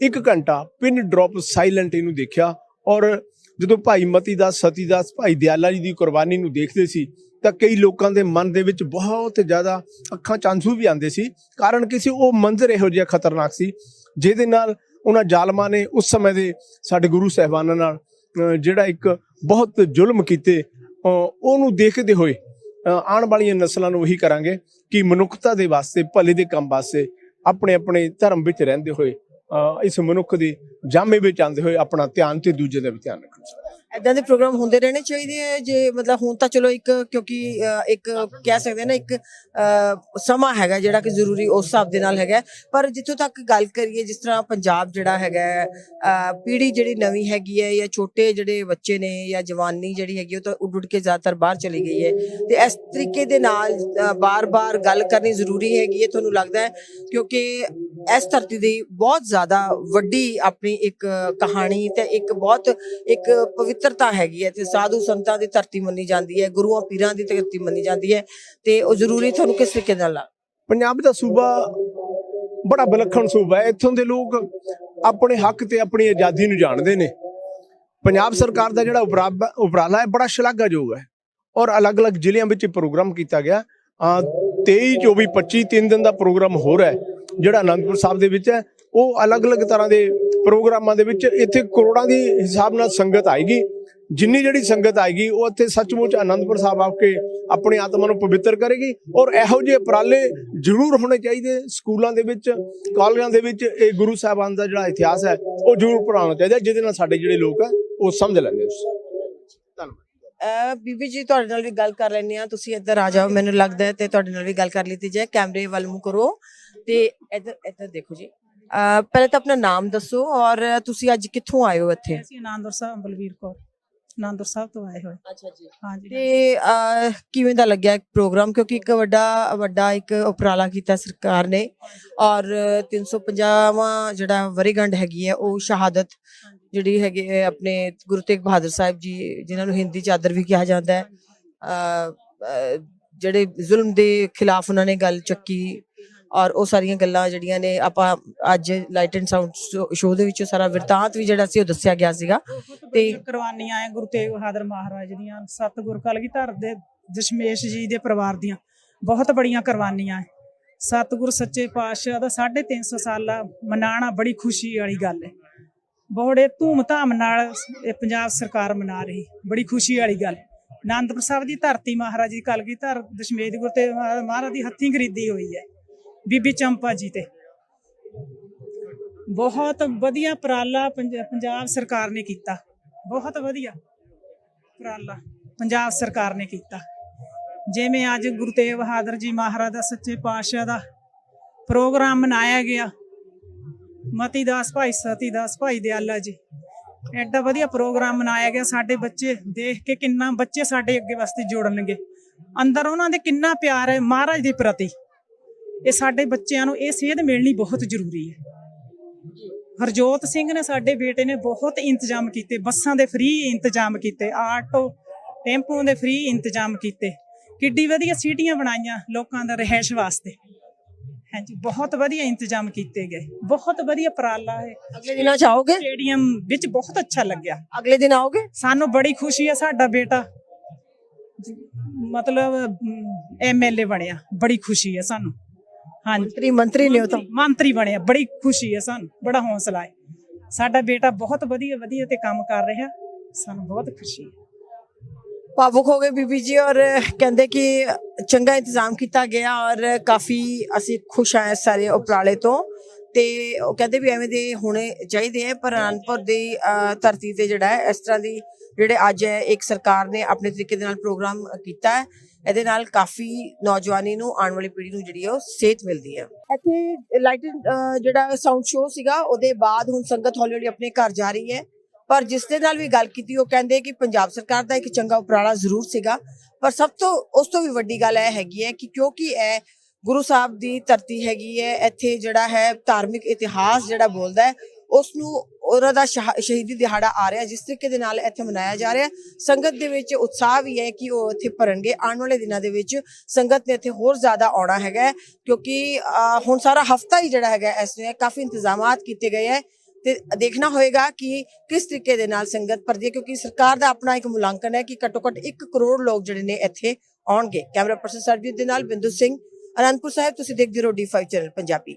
1 ਘੰਟਾ ਪਿਨ ਡ੍ਰੌਪ ਸਾਇਲੈਂਟ ਇਹਨੂੰ ਦੇਖਿਆ ਔਰ ਜਦੋਂ ਭਾਈ ਮਤੀ ਦਾਸ, ਸਤੀ ਦਾਸ, ਭਾਈ ਦਿਆਲਾ ਜੀ ਦੀ ਕੁਰਬਾਨੀ ਨੂੰ ਦੇਖਦੇ ਸੀ, ਤਾਂ ਕਈ ਲੋਕਾਂ ਦੇ ਮਨ ਦੇ ਵਿੱਚ ਬਹੁਤ ਜ਼ਿਆਦਾ ਅੱਖਾਂ ਚਾਂਸੂ ਵੀ ਆਉਂਦੇ ਸੀ, ਕਾਰਨ ਕਿ ਸੀ ਉਹ ਮੰਜ਼ਰ ਇਹੋ ਜਿਹਾ ਖਤਰਨਾਕ ਸੀ, ਜਿਹਦੇ ਨਾਲ ਉਹਨਾਂ ਜ਼ਾਲਮਾਂ ਨੇ ਉਸ ਸਮੇਂ ਦੇ ਸਾਡੇ ਗੁਰੂ ਸਾਹਿਬਾਨਾਂ ਨਾਲ ਜਿਹੜਾ ਇੱਕ ਬਹੁਤ ਜ਼ੁਲਮ ਕੀਤੇ ਉਹਨੂੰ ਦੇਖਦੇ ਹੋਏ ਆਉਣ ਵਾਲੀਆਂ ਨਸਲਾਂ ਨੂੰ ਉਹੀ ਕਰਾਂਗੇ ਕਿ ਮਨੁੱਖਤਾ ਦੇ ਵਾਸਤੇ, ਭਲੇ ਦੇ ਕੰਮ ਵਾਸਤੇ ਆਪਣੇ ਆਪਣੇ ਧਰਮ ਵਿੱਚ ਰਹਿੰਦੇ ਹੋਏ ਇਸ ਮਨੁੱਖ ਦੀ ਜਾਮੇ ਵਿੱਚ ਆਉਂਦੇ ਹੋਏ ਆਪਣਾ ਧਿਆਨ ਤੇ ਦੂਜੇ ਦਾ ਵੀ ਧਿਆਨ ਰੱਖਣਾ ਐਦਾਂ ਦੇ ਪ੍ਰੋਗਰਾਮ ਹੁੰਦੇ ਰਹਿਣੇ ਚਾਹੀਦੇ ਆ ਜੇ ਮਤਲਬ ਹੁਣ ਤਾਂ ਚਲੋ ਇੱਕ ਕਿਉਂਕਿ ਅ, ਇੱਕ ਕਹਿ ਸਕਦੇ ਆ ਨਾ ਇੱਕ ਅ, ਸਮਾਂ ਹੈਗਾ ਜਿਹੜਾ ਕਿ ਜ਼ਰੂਰੀ ਉਸ ਹਿਸਾਬ ਦੇ ਨਾਲ ਹੈਗਾ। ਪਰ ਜਿੱਥੋਂ ਤੱਕ ਗੱਲ ਕਰੀਏ ਜਿਸ ਤਰ੍ਹਾਂ ਪੰਜਾਬ ਜਿਹੜਾ ਹੈਗਾ ਹੈ, ਅ, ਪੀੜ੍ਹੀ ਜਿਹੜੀ ਨਵੀਂ ਹੈਗੀ ਹੈ ਜਾਂ ਛੋਟੇ ਜਿਹੜੇ ਬੱਚੇ ਨੇ ਜਾਂ ਜਵਾਨੀ ਜਿਹੜੀ ਹੈਗੀ ਉਹ ਤਾਂ ਉੱਡ ਉੱਡ ਕੇ ਜ਼ਿਆਦਾਤਰ ਬਾਹਰ ਚਲੀ ਗਈ ਹੈ। ਤੇ ਇਸ ਤਰੀਕੇ ਦੇ ਨਾਲ ਅ, ਬਾਰ-ਬਾਰ ਗੱਲ ਕਰਨੀ ਜ਼ਰੂਰੀ ਹੈਗੀ ਹੈ ਤੁਹਾਨੂੰ ਲੱਗਦਾ ਹੈ? ਕਿਉਂਕਿ ਇਸ ਧਰਤੀ ਦੀ ਬਹੁਤ ਜ਼ਿਆਦਾ ਵੱਡੀ ਆਪਣੀ ਇੱਕ ਕਹਾਣੀ ਤੇ ਇੱਕ ਬਹੁਤ ਇੱਕ ਪਵਿੱਤਰ ਪਵਿੱਤਰਤਾ ਹੈਗੀ ਹੈ ਤੇ ਸਾਧੂ ਸੰਤਾਂ ਦੀ ਧਰਤੀ ਮੰਨੀ ਜਾਂਦੀ ਹੈ, ਗੁਰੂਆਂ, ਪੀਰਾਂ ਦੀ ਧਰਤੀ ਮੰਨੀ ਜਾਂਦੀ ਹੈ ਤੇ ਉਹ ਜ਼ਰੂਰੀ ਤੁਹਾਨੂੰ ਕਿਸ ਤਰੀਕੇ ਨਾਲ ਲੱਗ ਪੰਜਾਬ ਦਾ ਸੂਬਾ ਬੜਾ ਵਿਲੱਖਣ ਸੂਬਾ ਹੈ। ਇੱਥੋਂ ਦੇ ਲੋਕ ਆਪਣੇ ਹੱਕ ਤੇ ਆਪਣੀ ਆਜ਼ਾਦੀ ਨੂੰ ਜਾਣਦੇ ਨੇ। ਪੰਜਾਬ ਸਰਕਾਰ ਦਾ ਜਿਹੜਾ ਉਪਰਾਲਾ ਹੈ, ਬੜਾ ਸ਼ਲਾਘਾਯੋਗ ਹੈ ਔਰ ਅਲੱਗ-ਅਲੱਗ ਜ਼ਿਲ੍ਹਿਆਂ ਵਿੱਚ ਪ੍ਰੋਗਰਾਮ ਕੀਤਾ ਗਿਆ। ਅਹ 23 24 25 ਤਿੰਨ ਦਿਨ ਦਾ ਪ੍ਰੋਗਰਾਮ ਹੋ ਰਿਹਾ ਹੈ, ਜਿਹੜਾ ਅਨੰਦਪੁਰ ਸਾਹਿਬ ਦੇ ਵਿੱਚ ਹੈ। ਉਹ ਅਲੱਗ-ਅਲੱਗ ਤਰ੍ਹਾਂ ਦੇ ਪ੍ਰੋਗਰਾਮਾਂ ਦੇ ਵਿੱਚ ਇੱਥੇ ਕਰੋੜਾਂ ਦੀ ਹਿਸਾਬ ਨਾਲ ਸੰਗਤ ਆਏਗੀ। ਜਿੰਨੀ ਜਿਹੜੀ ਸੰਗਤ ਆਏਗੀ ਉਹ ਇੱਥੇ ਸੱਚਮੁੱਚ ਆਨੰਦਪੁਰ ਸਾਹਿਬ ਆ ਕੇ ਆਪਣੀ ਆਤਮਾ ਨੂੰ ਪਵਿੱਤਰ ਕਰੇਗੀ ਔਰ ਇਹੋ ਜਿਹੇ ਉਪਰਾਲੇ ਜ਼ਰੂਰ ਹੋਣੇ ਚਾਹੀਦੇ ਸਕੂਲਾਂ ਦੇ ਵਿੱਚ ਕਾਲਜਾਂ ਦੇ ਵਿੱਚ। ਇਹ ਗੁਰੂ ਸਾਹਿਬਾਨ ਦਾ ਜਿਹੜਾ ਇਤਿਹਾਸ ਹੈ ਉਹ ਜ਼ਰੂਰ ਪੜਾਉਣਾ ਚਾਹੀਦਾ ਜਿਹਦੇ ਨਾਲ ਸਾਡੇ ਜਿਹੜੇ ਲੋਕ ਆ ਉਹ ਸਮਝ ਲੈਣਗੇ ਅਹ ਬੀਬੀ ਜੀ ਤੁਹਾਡੇ ਨਾਲ ਵੀ ਗੱਲ ਕਰ ਲੈਂਦੇ ਆ ਤੁਸੀਂ ਇੱਧਰ ਆ ਜਾਓ ਮੈਨੂੰ ਲੱਗਦਾ ਹੈ ਤੇ ਤੁਹਾਡੇ ਨਾਲ ਵੀ ਗੱਲ ਕਰ ਲਈਤੀ ਜਾਏ। ਕੈਮਰੇ ਵੱਲ ਮੂੰਹ ਕਰੋ ਤੇ ਇੱਧਰ ਇੱਧਰ ਦੇਖੋ ਜੀ। ਪਹਿਲੇ ਤਾਂ ਆਪਣਾ ਨਾਮ ਦੱਸੋ ਔਰ ਤੁਸੀਂ ਅੱਜ ਕਿੱਥੋਂ ਆਏ ਹੋ ਇੱਥੇ? ਅਸੀਂ ਆਨੰਦਪੁਰ ਸਾਹਿਬ ਬਲਵੀਰ ਕੌਰ। ਆਨੰਦਪੁਰ ਸਾਹਿਬ ਤੋਂ ਆਏ ਹੋਏ। ਅੱਛਾ ਜੀ। ਹਾਂਜੀ ਤੇ ਅਹ, ਕਿਵੇਂ ਦਾ ਲੱਗਿਆ ਪ੍ਰੋਗਰਾਮ? ਕਿਉਂਕਿ ਇੱਕ ਵੱਡਾ ਵੱਡਾ ਇੱਕ ਉਪਰਾਲਾ ਕੀਤਾ ਸਰਕਾਰ ਨੇ। ਔਰ 350ਵਾਂ ਜਿਹੜਾ ਵਰੇਗੰਢ ਹੈਗੀ ਹੈ ਉਹ ਸ਼ਹਾਦਤ ਜਿਹੜੀ ਹੈਗੀ ਹੈ ਆਪਣੇ ਗੁਰੂ ਤੇਗ ਬਹਾਦਰ ਸਾਹਿਬ ਜੀ ਜਿਨ੍ਹਾਂ ਨੂੰ ਹਿੰਦੀ ਚਾਦਰ ਵੀ ਕਿਹਾ ਜਾਂਦਾ ਹੈ। ਅਹ, ਅਹ, ਜਿਹੜੇ ਜ਼ੁਲਮ ਦੇ ਖਿਲਾਫ ਉਹਨਾਂ ਨੇ ਗੱਲ ਚੱਕੀ। ਔਰ ਉਹ ਸਾਰੀਆਂ ਗੱਲਾਂ ਜਿਹੜੀਆਂ ਨੇ ਆਪਾਂ ਅੱਜ ਲਾਈਟ ਐਂਡ ਸਾਊਂਡ ਸ਼ੋਅ ਦੇ ਵਿੱਚ ਸਾਰਾ ਵਿਰਤਾਂਤ ਵੀ ਜਿਹੜਾ ਸੀ ਉਹ ਦੱਸਿਆ ਗਿਆ ਸੀਗਾ। ਤੇ- ਬੜੀਆਂ ਹੈ ਗੁਰੂ ਤੇਗ ਬਹਾਦਰ ਮਹਾਰਾਜ ਦੀਆਂ, ਸਤਿਗੁਰ ਕਲਗੀਧਰ ਦੇ ਦਸ਼ਮੇਸ਼ ਜੀ ਦੇ ਪਰਿਵਾਰ ਦੀਆਂ। ਬਹੁਤ ਬੜੀਆਂ ਕੁਰਬਾਨੀਆਂ ਹੈ ਸਤਿਗੁਰ ਸੱਚੇ ਪਾਤਸ਼ਾਹ ਦਾ 350 ਸਾਲਾ ਮਨਾਣਾ ਬੜੀ ਖੁਸ਼ੀ ਵਾਲੀ ਗੱਲ ਹੈ ਬੜੇ ਧੂਮ-ਧਾਮ ਨਾਲ ਇਹ ਪੰਜਾਬ ਸਰਕਾਰ ਮਨਾ ਰਹੀ, ਬੜੀ ਖੁਸ਼ੀ ਵਾਲੀ ਗੱਲ ਆਨੰਦਪੁਰ ਸਾਹਿਬ ਦੀ ਧਰਤੀ ਮਹਾਰਾਜ ਜੀ ਕਲਗੀਧਰ ਦਸ਼ਮੇਸ਼ ਗੁਰੂ ਤੇ ਮਹਾਰਾਜ ਦੀ ਹੱਥੀਂ ਖਰੀਦੀ ਹੋਈ ਹੈ ਬੀਬੀ ਚੰਪਾ ਜੀ ਤੇ। ਬਹੁਤ ਵਧੀਆ ਉਪਰਾਲਾ ਪੰਜਾਬ ਸਰਕਾਰ ਨੇ ਕੀਤਾ। ਬਹੁਤ ਵਧੀਆ ਉਪਰਾਲਾ ਪੰਜਾਬ ਸਰਕਾਰ ਨੇ ਕੀਤਾ। ਜਿਵੇਂ ਅੱਜ ਗੁਰੂ ਤੇਗ ਬਹਾਦਰ ਜੀ ਮਹਾਰਾਜ ਦਾ ਸੱਚੇ ਪਾਤਸ਼ਾਹ ਦਾ ਪ੍ਰੋਗਰਾਮ ਮਨਾਇਆ ਗਿਆ। ਮਤੀ ਦਾਸ ਭਾਈ ਸਤੀ ਦਾਸ ਭਾਈ ਦਿਆਲਾ ਜੀ। ਐਡਾ ਵਧੀਆ ਪ੍ਰੋਗਰਾਮ ਮਨਾਇਆ ਗਿਆ। ਸਾਡੇ ਬੱਚੇ ਦੇਖ ਕੇ ਕਿੰਨਾ ਬੱਚੇ ਸਾਡੇ ਅੱਗੇ ਵਾਸਤੇ ਜੁੜਨਗੇ। ਅੰਦਰ ਉਹਨਾਂ ਦੇ ਕਿੰਨਾ ਪਿਆਰ ਹੈ ਮਹਾਰਾਜ ਦੇ ਪ੍ਰਤੀ। ਇਹ ਸਾਡੇ ਬੱਚਿਆਂ ਨੂੰ ਇਹ ਸੇਧ ਮਿਲਣੀ ਬਹੁਤ ਜ਼ਰੂਰੀ ਹੈ। ਹਰਜੋਤ ਸਿੰਘ ਨੇ ਸਾਡੇ ਬੇਟੇ ਨੇ ਬਹੁਤ ਇੰਤਜ਼ਾਮ ਕੀਤੇ ਬੱਸਾਂ ਦੇ ਫ੍ਰੀ ਇੰਤਜ਼ਾਮ ਕੀਤੇ ਆਟੋ ਟੈਂਪੂ ਦੇ ਫ੍ਰੀ ਇੰਤਜ਼ਾਮ ਕੀਤੇ। ਕਿੱਡੀ ਵਧੀਆ ਸੀਟੀਆਂ ਬਣਾਈਆਂ ਲੋਕਾਂ ਦਾ ਰਹਿائش ਵਾਸਤੇ। ਹਾਂਜੀ ਬਹੁਤ ਵਧੀਆ ਇੰਤਜ਼ਾਮ ਕੀਤੇ ਗਏ। ਬਹੁਤ ਵਧੀਆ ਉਪਰਾਲਾ ਹੈ। ਅਗਲੇ ਦਿਨ ਜਾਓਗੇ ਸਟੇਡੀਅਮ ਵਿੱਚ ਬਹੁਤ ਅੱਛਾ ਲੱਗਿਆ। ਅਗਲੇ ਦਿਨ ਆਓਗੇ? ਸਾਨੂੰ ਬੜੀ ਖੁਸ਼ੀ ਹੈ ਸਾਡਾ ਬੇਟਾ। ਮਤਲਬ ਐਮਐਲਏ ਬਣਿਆ। ਬੜੀ ਖੁਸ਼ੀ ਹੈ ਸਾਨੂੰ। ਹਾਂਜੀ। ਮੰਤਰੀ ਮੰਤਰੀ ਨੇ ਉਹ ਤਾਂ ਮੰਤਰੀ- ਬਣਿਆ। ਬੜੀ ਖੁਸ਼ੀ ਹੈ ਸਾਨੂੰ ਬੜਾ ਹੌਸਲਾ ਹੈ। ਸਾਡਾ ਬੇਟਾ ਬਹੁਤ ਵਧੀਆ ਵਧੀਆ ਤੇ ਕੰਮ ਕਰ ਰਿਹਾ। ਸਾਨੂੰ ਬਹੁਤ ਖੁਸ਼ੀ ਹੈ। ਭਾਵੁਕ ਹੋ ਗਏ ਬੀਬੀ ਜੀ ਔਰ ਕਹਿੰਦੇ ਕਿ ਚੰਗਾ ਇੰਤਜ਼ਾਮ ਕੀਤਾ ਗਿਆ ਔਰ ਕਾਫੀ ਅਸੀਂ ਖੁਸ਼ ਇਸ ਸਾਰੇ ਉਪਰਾਲੇ ਤੋਂ। ਤੇ ਉਹ ਕਹਿੰਦੇ ਵੀ ਐਵੇਂ ਦੇ ਹੋਣੇ ਚਾਹੀਦੇ ਆ ਪਰ ਅਨੰਦਪੁਰ ਦੀ ਧਰਤੀ ਤੇ ਜਿਹੜਾ ਹੈ ਇਸ ਤਰ੍ਹਾਂ ਦੀ ਜਿਹੜੇ ਅੱਜ ਇੱਕ ਸਰਕਾਰ ਨੇ ਆਪਣੇ ਤਰੀਕੇ ਦੇ ਨਾਲ ਪ੍ਰੋਗਰਾਮ ਕੀਤਾ ਹੈ, ਇਹਦੇ ਨਾਲ ਕਾਫੀ ਨੌਜਵਾਨੀ ਨੂੰ ਆਉਣ ਵਾਲੀ ਪੀੜ੍ਹੀ ਨੂੰ ਜਿਹੜੀ ਉਹ ਸੇਧ ਮਿਲਦੀ ਹੈ। ਇੱਥੇ ਲਾਈਟ ਜਿਹੜਾ ਸਾਊਂਡ ਸ਼ੋਅ ਸੀਗਾ, ਉਹਦੇ ਬਾਅਦ ਹੁਣ ਸੰਗਤ ਹੌਲੀ ਹੌਲੀ ਆਪਣੇ ਘਰ ਜਾ ਰਹੀ ਹੈ। ਪਰ ਜਿਸ ਦੇ ਨਾਲ ਵੀ ਗੱਲ ਕੀਤੀ, ਉਹ ਕਹਿੰਦੇ ਕਿ ਪੰਜਾਬ ਸਰਕਾਰ ਦਾ ਇੱਕ ਚੰਗਾ ਉਪਰਾਲਾ ਜ਼ਰੂਰ ਸੀਗਾ। ਪਰ ਸਭ ਤੋਂ, ਉਸ ਤੋਂ ਵੀ ਵੱਡੀ ਗੱਲ ਇਹ ਹੈਗੀ ਹੈ ਕਿ ਕਿਉਂਕਿ ਇਹ ਗੁਰੂ ਸਾਹਿਬ ਦੀ ਧਰਤੀ ਹੈਗੀ ਹੈ, ਇੱਥੇ ਜਿਹੜਾ ਹੈ ਧਾਰਮਿਕ ਇਤਿਹਾਸ ਜਿਹੜਾ ਬੋਲਦਾ ਹੈ ਉਸ ਨੂੰ ਉਹਨਾਂ ਦਾ ਸ਼ਹਾ- ਸ਼ਹੀਦੀ ਦਿਹਾੜਾ ਆ ਰਿਹਾ ਜਿਸ ਤਰੀਕੇ ਦੇ ਨਾਲ ਇੱਥੇ ਮਨਾਇਆ ਜਾ ਰਿਹਾ ਸੰਗਤ ਦੇ ਵਿੱਚ ਉਤਸ਼ਾਹ ਵੀ ਹੈ ਕਿ ਉਹ ਇੱਥੇ ਭਰਨਗੇ। ਆਉਣ ਵਾਲੇ ਦਿਨਾਂ ਦੇ ਵਿੱਚ ਸੰਗਤ ਨੇ ਇੱਥੇ ਹੋਰ ਜ਼ਿਆਦਾ ਆਉਣਾ ਹੈਗਾ ਕਿਉਂਕਿ ਹੁਣ ਸਾਰਾ ਹਫਤਾ ਹੀ ਜਿਹੜਾ ਹੈਗਾ ਇਸ ਨੇ ਕਾਫੀ ਇੰਤਜ਼ਾਮਾਤ ਕੀਤੇ ਗਏ ਹੈ। ਤੇ ਦੇਖਣਾ ਹੋਏਗਾ ਕਿ ਕਿਸ ਤਰੀਕੇ ਦੇ ਨਾਲ ਸੰਗਤ ਭਰਦੀ ਹੈ, ਕਿਉਂਕਿ ਸਰਕਾਰ ਦਾ ਆਪਣਾ ਇੱਕ ਮੁਲਾਂਕਣ ਹੈ ਕਿ ਘੱਟੋ ਘੱਟ 1 ਕਰੋੜ ਲੋਕ ਜਿਹੜੇ ਨੇ ਇੱਥੇ ਆਉਣਗੇ। ਕੈਮਰਾ ਪਰਸਨ ਸਰਜੀਤ ਦੇ ਨਾਲ ਬਿੰਦੂ ਸਿੰਘ, ਅਨੰਦਪੁਰ ਸਾਹਿਬ, ਤੁਸੀਂ ਦੇਖਦੇ ਰਹੋ ਡੀ5 ਚੈਨਲ ਪੰਜਾਬੀ।